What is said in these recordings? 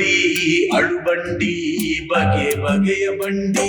ಬಂಡಿ ಅಳು ಬಂಡಿ ಬಗೆ ಬಗೆಯ ಬಂಡಿ.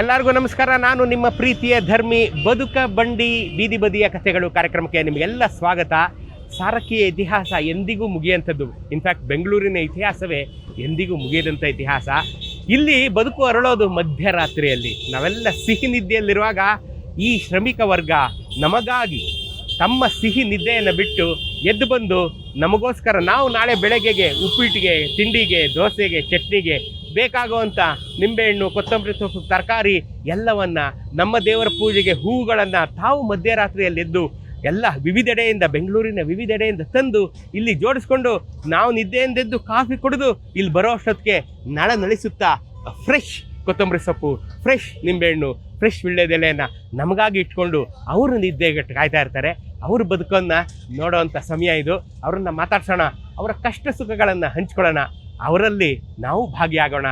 ಎಲ್ಲರಿಗೂ ನಮಸ್ಕಾರ. ನಾನು ನಿಮ್ಮ ಪ್ರೀತಿಯ ಧರ್ಮಿ ಬದುಕ ಬಂಡಿ ಬೀದಿ ಬದಿಯ ಕಥೆಗಳು ಕಾರ್ಯಕ್ರಮಕ್ಕೆ ನಿಮಗೆಲ್ಲ ಸ್ವಾಗತ. ಸಾರಕೀಯ ಇತಿಹಾಸ ಎಂದಿಗೂ ಮುಗಿಯುವಂಥದ್ದು ಇನ್ಫ್ಯಾಕ್ಟ್ ಬೆಂಗಳೂರಿನ ಇತಿಹಾಸವೇ ಎಂದಿಗೂ ಮುಗಿಯದಂಥ ಇತಿಹಾಸ. ಇಲ್ಲಿ ಬದುಕು ಅರಳೋದು ಮಧ್ಯರಾತ್ರಿಯಲ್ಲಿ. ನಾವೆಲ್ಲ ಸಿಹಿ ನಿದ್ದೆಯಲ್ಲಿರುವಾಗ ಈ ಶ್ರಮಿಕ ವರ್ಗ ನಮಗಾಗಿ ತಮ್ಮ ಸಿಹಿ ನಿದ್ದೆಯನ್ನು ಬಿಟ್ಟು ಎದ್ದು ಬಂದು ನಮಗೋಸ್ಕರ ನಾವು ನಾಳೆ ಬೆಳಗ್ಗೆಗೆ ಉಪ್ಪಿಟ್ಟಿಗೆ, ತಿಂಡಿಗೆ, ದೋಸೆಗೆ, ಚಟ್ನಿಗೆ ಬೇಕಾಗುವಂಥ ನಿಂಬೆಹಣ್ಣು, ಕೊತ್ತಂಬರಿ ಸೊಪ್ಪು, ತರಕಾರಿ ಎಲ್ಲವನ್ನು ನಮ್ಮ ದೇವರ ಪೂಜೆಗೆ ಹೂವುಗಳನ್ನು ತಾವು ಮಧ್ಯರಾತ್ರಿಯಲ್ಲೆದ್ದು ಎಲ್ಲ ವಿವಿಧೆಡೆಯಿಂದ, ಬೆಂಗಳೂರಿನ ವಿವಿಧೆಡೆಯಿಂದ ತಂದು ಇಲ್ಲಿ ಜೋಡಿಸ್ಕೊಂಡು ನಾವು ನಿದ್ದೆಯಿಂದೆದ್ದು ಕಾಫಿ ಕುಡಿದು ಇಲ್ಲಿ ಬರೋ ಅಷ್ಟೊತ್ತಿಗೆ ನಳ ನಳಿಸುತ್ತಾ ಫ್ರೆಶ್ ಕೊತ್ತಂಬರಿ ಸೊಪ್ಪು ಫ್ರೆಶ್ ನಿಂಬೆಹಣ್ಣು ಫ್ರೆಶ್ ವಿಳ್ಳೆದೆಲೆಯನ್ನು ನಮಗಾಗಿ ಇಟ್ಕೊಂಡು ಅವರು ನಿದ್ದೆಗೆ ಕಾಯ್ತಾ ಇರ್ತಾರೆ. ಅವ್ರ ಬದುಕನ್ನು ನೋಡೋವಂಥ ಸಮಯ ಇದು. ಅವರನ್ನು ಮಾತಾಡ್ಸೋಣ. ಅವರ ಕಷ್ಟ ಸುಖಗಳನ್ನು ಹಂಚ್ಕೊಳ್ಳೋಣ. ಅವರಲ್ಲಿ ನಾವು ಭಾಗಿಯಾಗೋಣ.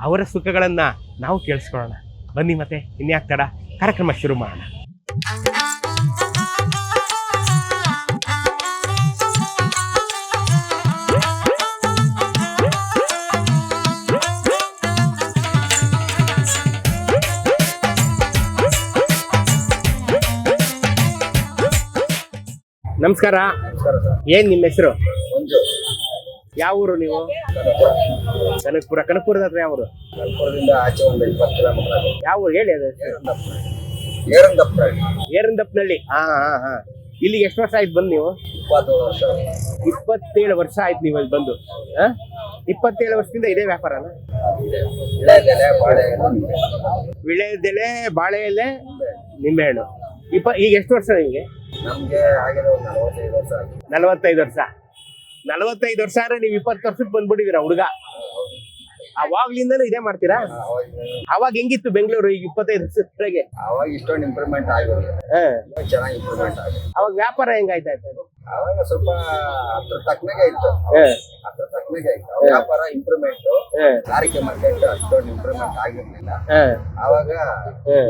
ಅವರ ಸುಖಗಳನ್ನು ನಾವು ಕೇಳಿಸ್ಕೊಳ್ಳೋಣ. ಬನ್ನಿ ಮತ್ತೆ ಇನ್ಯಾಕ್ ತಡ ಕಾರ್ಯಕ್ರಮ ಶುರು ಮಾಡೋಣ. ನಮಸ್ಕಾರ. ಏನ್ ನಿಮ್ಮ ಹೆಸರು? ಯಾವ ಊರು ನೀವು? ಕನಕಪುರ ಕನಕಪುರದ ಹತ್ರ ಯಾವ ಊರು ಕಲ್ಪುರದಿಂದ ಆಚೆ ಒಂದು ಇಪ್ಪತ್ತು ಕಿಲೋಮೀಟರ್ ಆಗುತ್ತೆ ಯಾವ ಊರು? ಹೇಳಿ ಅದು. ಏರಂದಪ್ಪ. ಏರಂದಪ್ಪನಹಳ್ಳಿ ಹಾ ಹಾ ಹಾ. ಇಲ್ಲಿಗೆ ಎಷ್ಟು ವರ್ಷ ಆಯ್ತು ಬಂದು ನೀವು? ಇಪ್ಪತ್ತೇಳು ವರ್ಷ. ಇಪ್ಪತ್ತೇಳು ವರ್ಷ ಆಯ್ತು ನೀವು ಅಲ್ಲಿ ಬಂದು. ಆ? ಇಪ್ಪತ್ತೇಳು ವರ್ಷದಿಂದ ಇದೇ ವ್ಯಾಪಾರನ? ಬಾಳೆಹಣ್ಣು ನಿಂಬೆ. ವಿಳೆದೆಲೆ ಬಾಳೆ ಎಲೆ ನಿಂಬೆಹಣ್ಣು ಇಪ್ಪ ಈಗ ಎಷ್ಟು ವರ್ಷ ನಿಮಗೆ? ನಮಗೆ ಆಗಿರೋ ಒಂದು ನಲವತ್ತೈದು ವರ್ಷ ನಲವತ್ತೈದು ವರ್ಷ. ನಲವತ್ತೈದು ವರ್ಷ ಆದ್ರೆ ನೀವು ಇಪ್ಪತ್ತು ವರ್ಷಕ್ಕೆ ಬಂದ್ಬಿಟ್ಟಿದೀರ ಹುಡುಗ? ಅವಾಗ್ಲಿಂದನೂ ಇದೇ ಮಾಡ್ತೀರಾ? ಅವಾಗ ಹೆಂಗಿತ್ತು ಬೆಂಗಳೂರು ಈಗ ಇಪ್ಪತ್ತೈದು ವರ್ಷಕ್ಕೆ ಅವಾಗ ಇಷ್ಟೊಂದು ಇಂಪ್ರೂವ್ಮೆಂಟ್ ಆಗಿದೆ. ಚೆನ್ನಾಗಿ ಇಂಪ್ರೂವ್ಮೆಂಟ್ ಆಗಿದೆ. ಅವಾಗ ವ್ಯಾಪಾರ ಹೆಂಗಾಯ್ತಾ ಅವಾಗ ಸ್ವಲ್ಪ ಅದ್ರ ತಕ್ಕನಾಗೆ ಇತ್ತು. ಅದ್ರ ತಕ್ಕನಾಗೆ ಇತ್ತು. ವ್ಯಾಪಾರ ಇಂಪ್ರೂವ್ಮೆಂಟ್ ಸಾರಿಗೆ ಮಾರ್ಕೆಟ್ ಅಷ್ಟೊಂದು ಇಂಪ್ರೂವ್ಮೆಂಟ್ ಆಗಿರ್ಲಿಲ್ಲ. ಅವಾಗ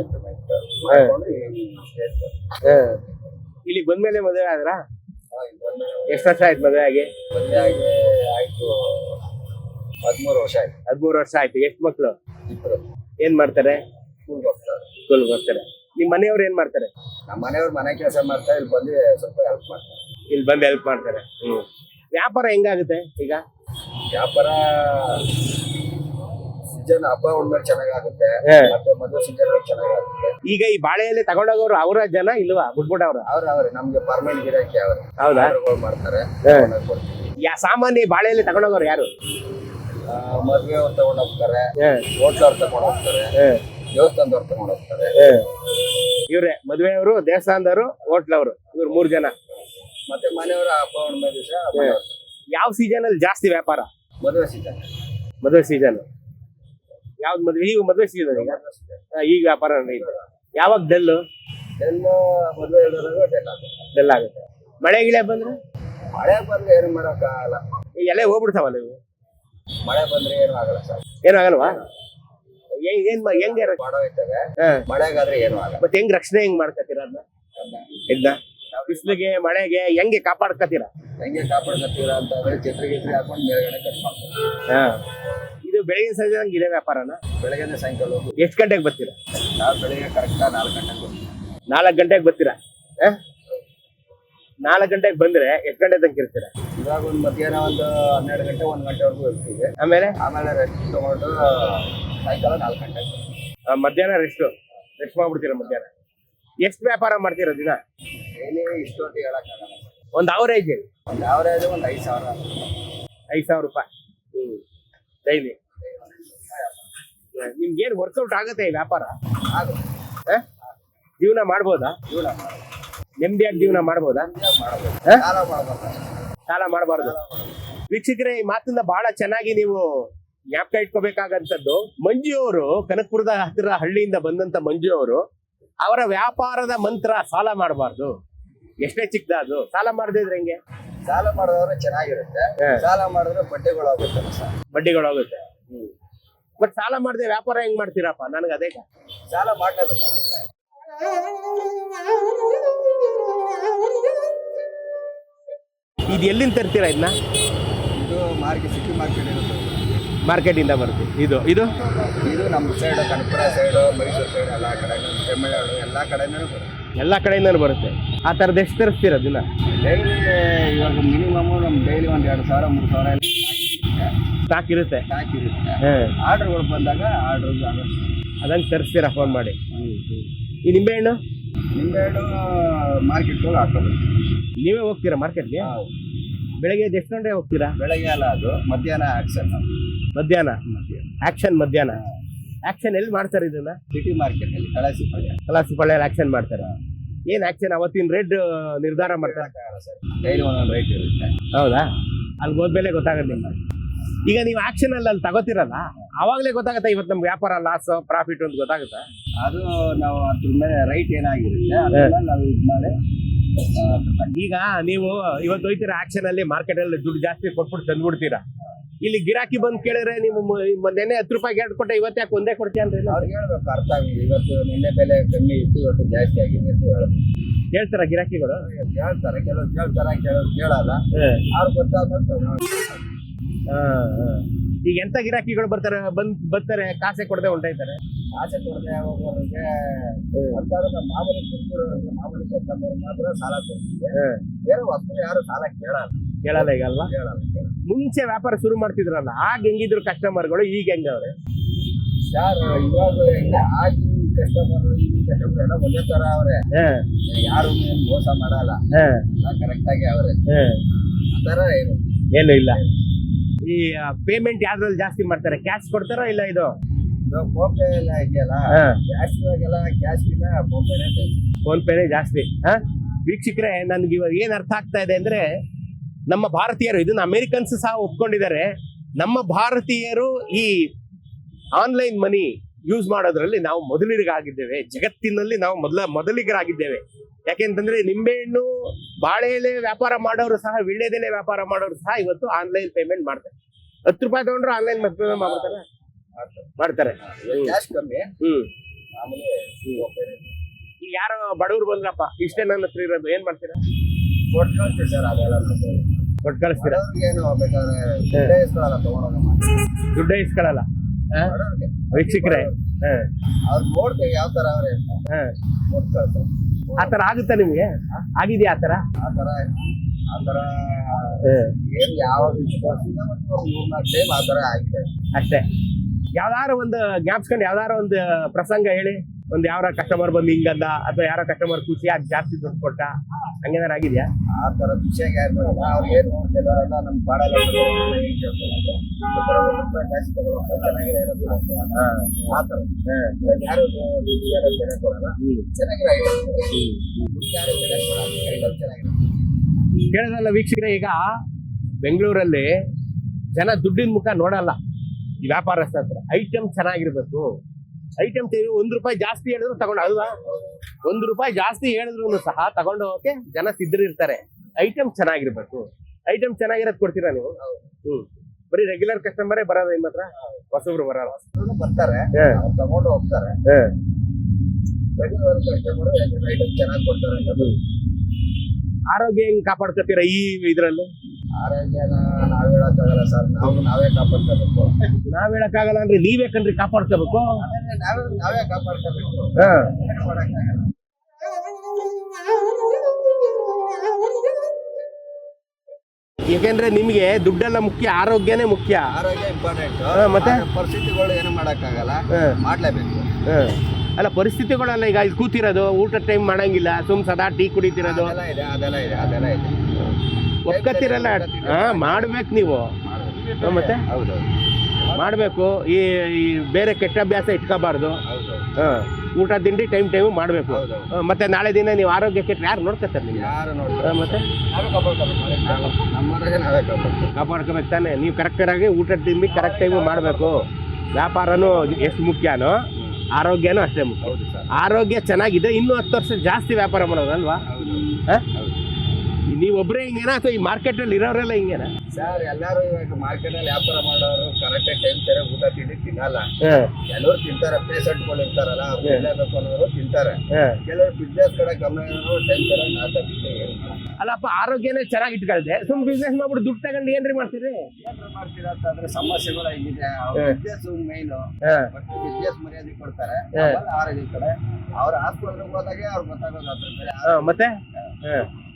ಇಂಪ್ರೂವ್ಮೆಂಟ್ ಮಾಡ್ಕೊಂಡು. ಹಾ. ಬಂದ್ಮೇಲೆ ಮದುವೆ ಆದ್ರಾ? ಎಷ್ಟು ವರ್ಷ ಆಯ್ತು ಮದುವೆ ಆಗಿ? ಮದುವೆ ಆಗಿ ಆಯ್ತು ಹದಿಮೂರು ವರ್ಷ ಆಯ್ತು. ಹದಿಮೂರು ವರ್ಷ ಆಯ್ತು. ಎಷ್ಟು ಮಕ್ಕಳು ಇಬ್ಬರು ಏನ್ ಮಾಡ್ತಾರೆ? ಸ್ಕೂಲ್ಗೆ ಹೋಗ್ತಾರೆ. ಸ್ಕೂಲ್ಗೆ ಹೋಗ್ತಾರೆ. ನಿಮ್ ಮನೆಯವ್ರು ಏನ್ ಮಾಡ್ತಾರೆ? ನಮ್ಮ ಮನೆಯವ್ರು ಮನೆ ಕೆಲಸ ಮಾಡ್ತಾರೆ ಇಲ್ಲಿ ಬಂದು ಸ್ವಲ್ಪ ಹೆಲ್ಪ್ ಮಾಡ್ತಾರೆ. ಇಲ್ಲಿ ಬಂದು ಹೆಲ್ಪ್ ಮಾಡ್ತಾರೆ. ಹ್ಮ್. ವ್ಯಾಪಾರ ಹೆಂಗಾಗುತ್ತೆ ಈಗ? ವ್ಯಾಪಾರ ಸೀಸನ್ ಹಬ್ಬ ಹುಣ್ಣಿಮೆ ಚೆನ್ನಾಗಾಗುತ್ತೆ. ಹಾ. ಮತ್ತೆ ಮದುವೆ ಸೀಸನ್ ಚೆನ್ನಾಗಾಗುತ್ತೆ. ಈಗ ಈ ಬಾಳೆ ಎಲೆ ತಗೊಂಡೋಗೋರು ಅವರ ಜನ ಇಲ್ವಾ? ಗುಡ್ಬುಡ್ ಅವ್ರ? ಅವ್ರೆ ನಮ್ಗೆ ಪರ್ಮನೆಂಟ್ ಗಿರಾಕಿ ಅವ್ರೆ. ಹೌದಾ? ಆರ್ಡರ್ಗಳು ಮಾಡ್ತಾರೆ. ಹಾ. ತಗೊಂಡೋಗ್ ಕೊಡ್ತೀವಿ. ಯಾ ಸಾಮಾನ್ಯ ಬಾಳೆ ಎಲೆ ತಗೊಂಡೋಗೋರು ಯಾರು? ಆ, ಮದ್ವೆ ಅವ್ರು ತಗೊಂಡ್ ಹೋಗ್ತಾರೆ. ಹಾ, ಹೋಟ್ಲವ್ರು ತಗೊಂಡ್ ಹೋಗ್ತಾರೆ. ಹಾ, ದೇವಸ್ಥಾನದವ್ರು ತಗೊಂಡ್ ಹೋಗ್ತಾರೆ. ಇವ್ರೆ ಇವ್ರೆ ಮದ್ವೆಯವರು ದೇವಸ್ಥಾನದವರು ಹೋಟ್ಲವರು ಇವ್ರು ಮೂರ್ ಜನ. ಮತ್ತೆ ಮನೆಯವರ ಹಬ್ಬ ಹುಣ್ಣಿಮೆ ದಿವಸ ಯಾವ ಸೀಸನ್ ಅಲ್ಲಿ ಜಾಸ್ತಿ ವ್ಯಾಪಾರ? ಮದುವೆ ಸೀಸನ್ ಮದುವೆ ಸೀಸನ್ ಯಾವ್ದು ಮದ್ವೆ ಈಗ ಮದ್ವೆ ಸೀಸನ್ ಈಗ. ಹಾ, ಈಗ ವ್ಯಾಪಾರ ನಡೆಯುತ್ತೆ ಯಾವಾಗ ಡೆಲ್ ಎಲ್ಲ ಮದುವೆ ಡೆಲ್ ಆಗುತ್ತೆ. ಮಳೆ ಗಿಳೆ ಬಂದ್ರೆ? ಮಳೆ ಬಂದ್ರೆ ಏನು ಮಾಡೋಕ್ಕಾಗಲ್ಲ ಈ ಎಲೆ ಹೋಗ್ಬಿಡ್ತಾವಲ್ಲ ಇವು? ಮಳೆ ಬಂದ್ರೆ ಏನು ಆಗಲ್ಲ ಸರ್. ಏನ್ ಏನ್ ಮಾ- ಹೆಂಗೆ ರ- ಮಾಡೋಯ್ತವೆ ಹಾ. ಮಳೆಗಾದ್ರೆ ಏನು ಆಗಲ್ಲ. ಮತ್ತೆ ಹೆಂಗ್ ರಕ್ಷಣೆ ಹೆಂಗ್ ಮಾಡ್ಕತ್ತೀರ ಅದನ್ನ ಇದನ್ನ ಬಿಸಿಲಿಗೆ ಮಳೆಗೆ ಹೆಂಗೆ ಕಾಪಾಡ್ಕತ್ತೀರ? ಹೆಂಗೆ ಕಾಪಾಡ್ಕತ್ತೀರ ಅಂತ ಛತ್ರಿ ಗಿತ್ರಿ ಹಾಕೊಂಡು ಮೇಲ್ಗಡೆ ಕಟ್ ಮಾಡ್ತಾರೆ ಇದು ಬೆಳಗಿನ ಸಂಜೆ ನಂಗೆ ಇದೇ ವ್ಯಾಪಾರನ? ಬೆಳಗ್ಗೆ ಸಾಯಂಕಾಲ ಹೋಗಿ. ಎಷ್ಟ್ ಗಂಟೆಗೆ ಬರ್ತೀರಾ? ನಾವು ಬೆಳಿಗ್ಗೆ ಕರೆಕ್ಟಾ ನಾಲ್ಕು ಗಂಟೆಗೆ ಬರ್ತೀವಿ ನಾಲ್ಕು ಗಂಟೆಗೆ ಬರ್ತೀರಾ? ಆ? ನಾಲ್ಕು ಗಂಟೆಗೆ ಬಂದ್ರೆ ಎಷ್ಟು ಗಂಟೆ ತನಕ ಇರ್ತೀರಾ? ಇವಾಗ ಒಂದು ಮಧ್ಯಾಹ್ನ ಒಂದು ಹನ್ನೆರಡು ಗಂಟೆ ಒಂದು ಗಂಟೆವರೆಗೂ ಇರ್ತೀವಿ. ಆಮೇಲೆ? ಆಮೇಲೆ ರೆಸ್ಟ್ ತೊಗೊಂಡು ಸಾಯಂಕಾಲ ನಾಲ್ಕು ಗಂಟೆಗೆ ಆ, ಮಧ್ಯಾಹ್ನ ರೆಸ್ಟ್ ರೆಸ್ಟ್ ಮಾಡ್ಬಿಡ್ತೀರಾ ಮಧ್ಯಾಹ್ನ? ಎಷ್ಟು ವ್ಯಾಪಾರ ಮಾಡ್ತೀರಾ ದಿನ? ಡೈಲಿ ಅಂತ ಹೇಳಕ್ಕಾಗಲ್ಲ. ಒಂದು ಅವರೇಜ್ ಒಂದು ಆವರೇಜ್ ಒಂದು ಐದು ಸಾವಿರ. ಐದು ಸಾವಿರ ರೂಪಾಯಿ. ಡೈಲಿ? ನಿಮ್ಗೇನು ವರ್ಕೌಟ್ ಆಗುತ್ತೆ ಈ ವ್ಯಾಪಾರ? ಜೀವನ ಮಾಡ್ಬೋದಾ? ಜೀವನ ನೆಮ್ಮದಿಯಾಗಿ ಜೀವನ ಮಾಡ್ಬೋದಾ? ಸಾಲ ಮಾಡಬಾರ್ದು. ವೀಕ್ಷಕರೇ ಈ ಮಾತಿಂದ ಬಹಳ ಚೆನ್ನಾಗಿ ನೀವು ಜ್ಞಾಪಕ ಇಟ್ಕೋಬೇಕಾಗಂತದ್ದು ಮಂಜು ಅವರು ಕನಕಪುರದ ಹತ್ತಿರ ಹಳ್ಳಿಯಿಂದ ಬಂದಂತ ಮಂಜು ಅವರು ಅವರ ವ್ಯಾಪಾರದ ಮಂತ್ರ ಸಾಲ ಮಾಡಬಾರ್ದು. ಎಷ್ಟೇ ಚಿಕ್ಕದಾದ್ರು. ಸಾಲ ಮಾಡದೇ ಇದ್ರೆ ಹೆಂಗೆ? ಸಾಲ ಮಾಡಿದ್ರೆ ಚೆನ್ನಾಗಿರುತ್ತೆ. ಸಾಲ ಮಾಡಿದ್ರೆ ಬಡ್ಡಿಗಳಾಗುತ್ತೆ ಬಡ್ಡಿಗಳಾಗುತ್ತೆ ಬಟ್ ಸಾಲ ಮಾಡದೆ ವ್ಯಾಪಾರ ಹೆಂಗ್ ಮಾಡ್ತೀರಪ್ಪ? ನನಗೆ ಅದೇ ಸಾಲ ಮಾಡ್ಲೇಬೇಕು. ಇದು ಎಲ್ಲಿಂದ ತರ್ತೀರಾ ಇದನ್ನ? ಇದು ಮಾರ್ಕೆಟ್ ಸಿಟಿ ಮಾರ್ಕೆಟ್ ಇರುತ್ತೆ ಮಾರ್ಕೆಟ್ ಇಂದ ಬರುತ್ತೆ. ಇದು ಇದು? ಇದು ನಮ್ಮ side Kanapura side Mysuru side ಎಲ್ಲ ಕಡೆ ತಮಿಳ್ನಾಡು ಎಲ್ಲ ಕಡೆನೂ ಬರುತ್ತೆ. ಎಲ್ಲಾ ಕಡೆಯಿಂದನೂ ಬರುತ್ತೆ. ಆ ಥರದ್ದು ಎಷ್ಟು ತರಿಸ್ತೀರ ದಿನ? ಡೈಲಿ ಇವಾಗ ಮಿನಿಮಮ್ ನಮ್ಮ ಡೈಲಿ ಒಂದು ಎರಡು ಸಾವಿರ ಮೂರು ಸಾವಿರ ಎಲ್ಲ ಸ್ಟಾಕ್ ಇರುತ್ತೆ. ಸ್ಟಾಕ್ ಇರುತ್ತೆ. ಹ್ಮ್ ಆರ್ಡರ್ಗಳು ಬಂದಾಗ ಆರ್ಡರ್ ಅದನ್ನ ತರಿಸ್ತೀರಾ ಫೋನ್ ಮಾಡಿ. ಈ ನಿಂಬೆಹಣ್ಣು ನಿಂಬೆಹಣ್ಣು ಮಾರ್ಕೆಟ್ ಹೋಗಿ ಹಾಕೋದು. ನೀವೇ ಹೋಗ್ತೀರಾ ಮಾರ್ಕೆಟ್ಗೆ ಬೆಳಗ್ಗೆ ಎಷ್ಟು ಗಂಟೆ ಹೋಗ್ತೀರಾ? ಬೆಳಗ್ಗೆ ಅಲ್ಲ ಅದು ಮಧ್ಯಾಹ್ನ ಆಕ್ಷನ್ ಮಧ್ಯಾಹ್ನ? ಆಕ್ಷನ್ ಮಧ್ಯಾಹ್ನ. ಆಕ್ಷನ್ ಎಲ್ಲಿ ಮಾಡ್ತಾರೆ ಇದನ್ನ? ಸಿಟಿ ಮಾರ್ಕೆಟಲ್ಲಿ ಕಳಸಿ ಪಲ್ಯ ಕಲಾಸಿಪಳ್ಳಿಯಲ್ಲಿ ಆಕ್ಷನ್ ಮಾಡ್ತಾರೆ. ಏನ್ ಆಕ್ಷನ್ ಅವತ್ತಿನ ರೇಟ್ ನಿರ್ಧಾರ ಮಾಡ್ತಾರೆ. ಸರ್. ಡೈಲಿ ಒಂದೊಂದು ರೈಟ್ ಇರುತ್ತೆ. ಹೌದಾ? ಅಲ್ಲಿ ಹೋದ್ಮೇಲೆ ಗೊತ್ತಾಗುತ್ತೆ ನಿಮ್ಗೆ. ಈಗ ನೀವು ಆಕ್ಷನ್ ಅಲ್ಲಿ ಅಲ್ಲಿ ತಗೋತಿರಲ್ಲ ಅವಾಗಲೇ ಗೊತ್ತಾಗುತ್ತೆ ಇವತ್ತು ನಮ್ಗೆ ವ್ಯಾಪಾರ ಲಾಸ್ ಪ್ರಾಫಿಟ್ ಅಂತ ಗೊತ್ತಾಗುತ್ತೆ. ಅದು ನಾವು ಅದ್ರ ಮೇಲೆ ರೈಟ್ ಏನಾಗಿರುತ್ತೆ ಅದನ್ನ ನಾವು ಇದು ಮಾಡಿ ಈಗ ನೀವು ಇವತ್ತು ಹೋಯ್ತೀರಾ ಆಕ್ಷನ್ ಅಲ್ಲಿ ಮಾರ್ಕೆಟ್ ಅಲ್ಲಿ ದುಡ್ಡು ಜಾಸ್ತಿ ಕೊಟ್ಬಿಟ್ಟು ತಂದ್ಬಿಡ್ತೀರಾ? ಇಲ್ಲಿ ಗಿರಾಕಿ ಬಂದು ಕೇಳಿದ್ರೆ ನೀವು ನೆನ್ನೆ ಹತ್ತು ರೂಪಾಯಿ ಎರಡು ಕೊಟ್ಟೆ ಇವತ್ತು ಯಾಕೆ ಒಂದೇ ಕೊಡ್ತೀಯ ಅಂತ ಹೇಳಬೇಕು ಅವ್ರಿಗೆ ಹೇಳ್ಬೇಕು ಅರ್ಥ ಆಗಿದೆ ಇವತ್ತು ನಿನ್ನೆ ಬೆಲೆ ಕಮ್ಮಿ ಇತ್ತು ಇವತ್ತು ಜಾಸ್ತಿ ಆಗಿದೆ ಅಂತ ಹೇಳ್ಬೇಕು. ಹೇಳ್ತಾರ ಗಿರಾಕಿಗಳು? ಕೇಳ್ತಾರೆ ಕೆಲವ್ರು ಕೇಳ್ತಾರ ಕೆಲವ್ರು ಕೇಳಲ್ಲ. ಯಾರು ಹಾ. ಈಗ ಎಂತ ಗಿರಾಕಿಗಳು ಬರ್ತಾರೆ ಬಂದ್ ಬರ್ತಾರೆ ಕಾಸೆ ಕೊಡದೆ ಹೊಂಟೈತಾರೆ ಕಾಸೆ ಕೊಡದೆ ಹೋಗೋರಿಗೆ ಮಾಮೂಲಿ ಮಾಮೂಲಿ ಮಾತ್ರ ಸಾಲ ಕೊಡ್ತೀವಿ. ಬೇರೆ ಯಾರು ಸಾಲ ಕೇಳಲ್ಲ. ಕೇಳಲ್ಲ ಈಗ ಅಲ್ವಾ? ಕೇಳಲ್ಲ ಕೇಳಲ್ಲ. ಮುಂಚೆ ವ್ಯಾಪಾರ ಶುರು ಮಾಡ್ತಿದ್ರಲ್ಲ ಆಗ ಹೆಂಗಿದ್ರು ಕಸ್ಟಮರ್ಗಳು ಈಗ ಹೆಂಗವ್ರೆ? ಯಾರು ಇವಾಗ ಹೆಂಗೆ ಆಗಿನ ಕಸ್ಟಮರ್ ಈಗಿನ ಕಸ್ಟಮರ್ ಎಲ್ಲ ಒಂದೇ ತರ ಅವ್ರೆ. ಯಾರು ಮೋಸ ಮಾಡಲ್ಲ. ಹಾ. ಎಲ್ಲ ಕರೆಕ್ಟ್ ಆಗಿ ಅವ್ರೆ. ಆ ತರ ಏನು? ಏನು ಇಲ್ಲ. ಈ ಪೇಮೆಂಟ್ ಯಾವ್ದ್ರಲ್ಲಿ ಜಾಸ್ತಿ ಮಾಡ್ತಾರೆ? ಕ್ಯಾಶ್ ಕೊಡ್ತಾರೋ ಇಲ್ಲ ಇದು? ಫೋನ್ ಪೇ ಎಲ್ಲ ಇದೆಯಲ್ಲ ಹಾ. ಕ್ಯಾಶ್ ಇವಾಗೆಲ್ಲ ಕ್ಯಾಶ್ ಇಲ್ಲ ಫೋನ್ ಪೇನೇ ಜಾಸ್ತಿ. ಫೋನ್ ಪೇನೇ ಜಾಸ್ತಿ. ಹಾ? ವೀಕ್ಷಕರೇ ನನ್ಗೆ ಇವಾಗ ಏನ್ ಅರ್ಥ ಆಗ್ತಾ ಇದೆ ಅಂದ್ರೆ ನಮ್ಮ ಭಾರತೀಯರು ಇದನ್ನ ಅಮೆರಿಕನ್ಸ್ ಸಹ ಒಪ್ಕೊಂಡಿದ್ದಾರೆ. ನಮ್ಮ ಭಾರತೀಯರು ಈ ಆನ್ಲೈನ್ ಮನಿ ಯೂಸ್ ಮಾಡೋದ್ರಲ್ಲಿ ನಾವು ಮೊದಲಿಗರಾಗಿದ್ದೇವೆ. ಜಗತ್ತಿನಲ್ಲಿ ನಾವು ಮೊದಲ ಮೊದಲಿಗರಾಗಿದ್ದೇವೆ. ಯಾಕೆಂತಂದ್ರೆ ನಿಂಬೆಹಣ್ಣು ಬಾಳೆ ಎಲೆ ವ್ಯಾಪಾರ ಮಾಡೋರು ಸಹ ವಿಳ್ಳೆದೆಲೆ ವ್ಯಾಪಾರ ಮಾಡೋರು ಸಹ ಇವತ್ತು ಆನ್ಲೈನ್ ಪೇಮೆಂಟ್ ಮಾಡ್ತಾರೆ. ಹತ್ತು ರೂಪಾಯಿ ತಗೊಂಡ್ರೆ ಆನ್ಲೈನ್ ಪೇಮೆಂಟ್ ಮಾಡ್ತಾರೆ. ಮಾಡ್ತಾರೆ. ಹ್ಮ್. ಈಗ ಯಾರೋ ಬಡವ್ರು ಬಂದ್ರಪ್ಪ ಇಷ್ಟೇ ನನ್ನ ಹತ್ರ ಇರೋದು ಏನ್ ಮಾಡ್ತೀರಾ? ಕೊಟ್ಟು ಕಳಿಸ್ತೀರ? ದುಡ್ಡೇ ಇಸ್ಕೊಳಲ್ಲ? ವೀಕ್ಷಕರೇ. ಹ, ಯಾವ ತರ ಅವ್ರೆ ಅಂತ. ಹ. ಕೊಟ್ಟು ಕಳ್ಸೋದು ಆ ತರ ಆಗುತ್ತಾ ನಿಮ್ಗೆ? ಆಗಿದೆಯಾ ಆ ತರ ಆ ತರ ಏನು ಯಾವಾಗ ಇಸ್ಕೊಳ್ಸಿಲ್ಲ ಮತ್ತು ಒಂದು ಮೂರ್ನಾಲ್ಕು ಟೈಮ್ ಆ ಆಗಿದೆ. ಅಷ್ಟೇ. ಯಾವ್ದಾರ ಒಂದು ಜ್ಞಾಪಿಸ್ಕೊಂಡು ಯಾವ್ದಾರ ಒಂದು ಪ್ರಸಂಗ ಹೇಳಿ. ಒಂದು ಯಾರ ಕಸ್ಟಮರ್ ಬಂದು ಹಿಂಗಂದ ಅಥವಾ ಯಾರ ಕಸ್ಟಮರ್ ಖುಷಿಯಾಗಿ ಜಾಸ್ತಿ ದುಡ್ಡು ಕೊಟ್ಟ ಹಂಗೇನಾರ ಆಗಿದ್ಯಾ? ಆ ತರ ಯಾರು ಅವ್ರು ಏನು ಚೆನ್ನಾಗಿದೆ ಆ ಯಾರು ಯಾರು ಚೆನ್ನಾಗಿರೋ ಚೆನ್ನಾಗಿದೆ ಕೇಳಿದ್ರಲ್ಲ ವೀಕ್ಷಕರೇ ಈಗ ಬೆಂಗಳೂರಲ್ಲಿ ಜನ ದುಡ್ಡಿನ ಮುಖ ನೋಡಲ್ಲ. ಈ ವ್ಯಾಪಾರಸ್ಥ ಹತ್ರ ಐಟಮ್ ಚೆನ್ನಾಗಿರ್ಬೇಕು. ಐಟಮ್ ಒಂದು ರೂಪಾಯಿ ಜಾಸ್ತಿ ಹೇಳಿದ್ರು ತಗೊಂಡು ಅಲ್ವಾ? ಒಂದು ರೂಪಾಯಿ ಜಾಸ್ತಿ ಹೇಳಿದ್ರು ಸಹ ತಗೊಂಡು ಹೋಗಕ್ಕೆ ಜನ ಸಿದ್ಧರಿರ್ತಾರೆ. ಐಟಮ್ ಚೆನ್ನಾಗಿರ್ಬೇಕು. ಐಟಮ್ ಚೆನ್ನಾಗಿರೋದು ಕೊಡ್ತೀರಾ ನೀವು? ಹ್ಞೂ ಬರೀ ರೆಗ್ಯುಲರ್ ಕಸ್ಟಮರೇ ಬರೋದು ನಿಮ್ಮ ಹತ್ರ? ಹೊಸಬ್ರು ಬರೋಲ್ಲ ಬರ್ತಾರೆ. ತಗೊಂಡು ಹೋಗ್ತಾರೆ. ರೆಗ್ಯುಲರ್ ಕಸ್ಟಮರ್ ಐಟಮ್ ಚೆನ್ನಾಗಿ ಕೊಡ್ತಾರೆ. ಆರೋಗ್ಯ ಹೆಂಗ್ ಕಾಪಾಡ್ಕೊತೀರಾ ಈ ಇದ್ರಲ್ಲಿ? ಆರೋಗ್ಯನ ನಾವ್ ಹೇಳಕ್ಕಾಗಲ್ಲ ಸರ್ ನಾವು ನಾವೇ ಕಾಪಾಡ್ಕೋಬೇಕು. ನಾವ್ ಹೇಳಕ್ಕಾಗಲ್ಲ ಅಂದ್ರೆ ನೀವೇ ಕಣ್ರಿ ಕಾಪಾಡ್ಕೋಬೇಕು? ನಾವೇ ನಾವೇ ಕಾಪಾಡ್ಕೋಬೇಕು. ಹಾ. ಏನು ಮಾಡಕ್ಕಾಗಲ್ಲ ಯಾಕೆಂದ್ರೆ ನಿಮ್ಗೆ ದುಡ್ಡೆಲ್ಲ ಮುಖ್ಯ ಆರೋಗ್ಯನೇ ಮುಖ್ಯ. ಆರೋಗ್ಯ ಇಂಪಾರ್ಟೆಂಟ್ ಮತ್ತೆ? ಪರಿಸ್ಥಿತಿಗಳು ಏನು ಮಾಡಕ್ಕಾಗಲ್ಲ. ಮಾಡ್ಲೇಬೇಕು. ಅಲ್ಲ ಪರಿಸ್ಥಿತಿಗಳಲ್ಲ ಈಗ ಇಲ್ಲಿ ಕೂತಿರೋದು ಊಟ ಟೈಮ್ ಮಾಡಂಗಿಲ್ಲ ಸುಮ್ ಸದಾ ಟೀ ಕುಡಿತಿರೋದು. ಅದೆಲ್ಲ ಇದೆ ಅದೆಲ್ಲ ಇದೆ ಅದೆಲ್ಲ ಇದೆ. ಒಪ್ಕತ್ತಿರಲ್ಲ ಹಾ ಮಾಡ್ಬೇಕು ನೀವು. ಮತ್ತೆ? ಹೌದು ಮಾಡ್ಬೇಕು. ಈ ಈ ಬೇರೆ ಕೆಟ್ಟ ಅಭ್ಯಾಸ ಇಟ್ಕೋಬಾರ್ದು. ಹಾಂ ಊಟ ತಿಂಡಿ ಟೈಮ್ ಟೈಮ್ ಮಾಡಬೇಕು. ಮತ್ತೆ ನಾಳೆ ದಿನ ನೀವು ಆರೋಗ್ಯ ಕೆಟ್ಟ ಯಾರು ನೋಡ್ಕೊತಾರೆ ಮತ್ತೆ? ನಾವೇ ಕಾಪಾಡ್ಬೇಕು ಕಾಪಾಡ್ಕೋಬೇಕು. ತಾನೆ. ನೀವು ಕರೆಕ್ಟಾಗಿ ಊಟ ತಿಂಡಿ ಕರೆಕ್ಟ್ ಟೈಮ್ ಮಾಡಬೇಕು. ವ್ಯಾಪಾರನೂ ಎಷ್ಟು ಮುಖ್ಯನೋ ಆರೋಗ್ಯನೂ ಅಷ್ಟೇ ಮುಖ್ಯ. ಆರೋಗ್ಯ ಚೆನ್ನಾಗಿದೆ ಇನ್ನೂ ಹತ್ತು ವರ್ಷ ಜಾಸ್ತಿ ವ್ಯಾಪಾರ ಮಾಡೋದಲ್ವಾ? ನೀವೊಬ್ಬರೇ ಹಿಂಗೇನ ಅಥವಾ ಈ ಮಾರ್ಕೆಟಲ್ಲಿ ಇರೋರೆಲ್ಲ ಹಿಂಗೇನಾ? ಸರ್ ಎಲ್ಲರೂ ಇವಾಗ ಮಾರ್ಕೆಟ್ ಅಲ್ಲಿ ವ್ಯಾಪಾರ ಮಾಡೋರು ಕರೆಕ್ಟ್ ಟೈಮ್ ಸರಿಯಾಗಿ ಊಟ ತಿಂಡಿ ತಿನ್ನಲ್ಲ. ಕೆಲವರು ತಿಂತಾರೆ ಪೇಷಂಟ್ಗಳು ಇರ್ತಾರಲ್ಲ ತಿನ್ನಬೇಕು ಅನ್ನೋರು ತಿಂತಾರೆ. ಕೆಲವರು ಬಿಸ್ನೆಸ್ ಕಡೆ ಗಮನ ಏನು ಅಲ್ಲಪ್ಪ ಆರೋಗ್ಯನೇ ಚೆನ್ನಾಗಿ ಇಟ್ಕೊಳ್ದೆ. ಸುಮ್ ಬಿಸ್ನೆಸ್ ಮಾಡ್ಬಿಟ್ಟು ದುಡ್ಡು ತಗೊಂಡು ಏನ್ರಿ ಮಾಡ್ತೀರಿ? ಮಾಡ್ತೀರಾ ಅಂತಂದ್ರೆ ಸಮಸ್ಯೆಗಳು ಆಗಿದೆ. ಬಿಸ್ನೆಸ್ ಮೇನ್ ಬಿಸ್ನೆಸ್ ಮರ್ಯಾದೆ ಕೊಡ್ತಾರೆ. ಆರೋಗ್ಯ ಕಡೆ. ಅವ್ರ ಹಾಸ್ಪಿಟಲ್ ಹೋದಾಗೆ ಅವ್ರು ಗೊತ್ತಾಗೋದು ಅದ್ರ ಮೇಲೆ. ಮತ್ತೆ?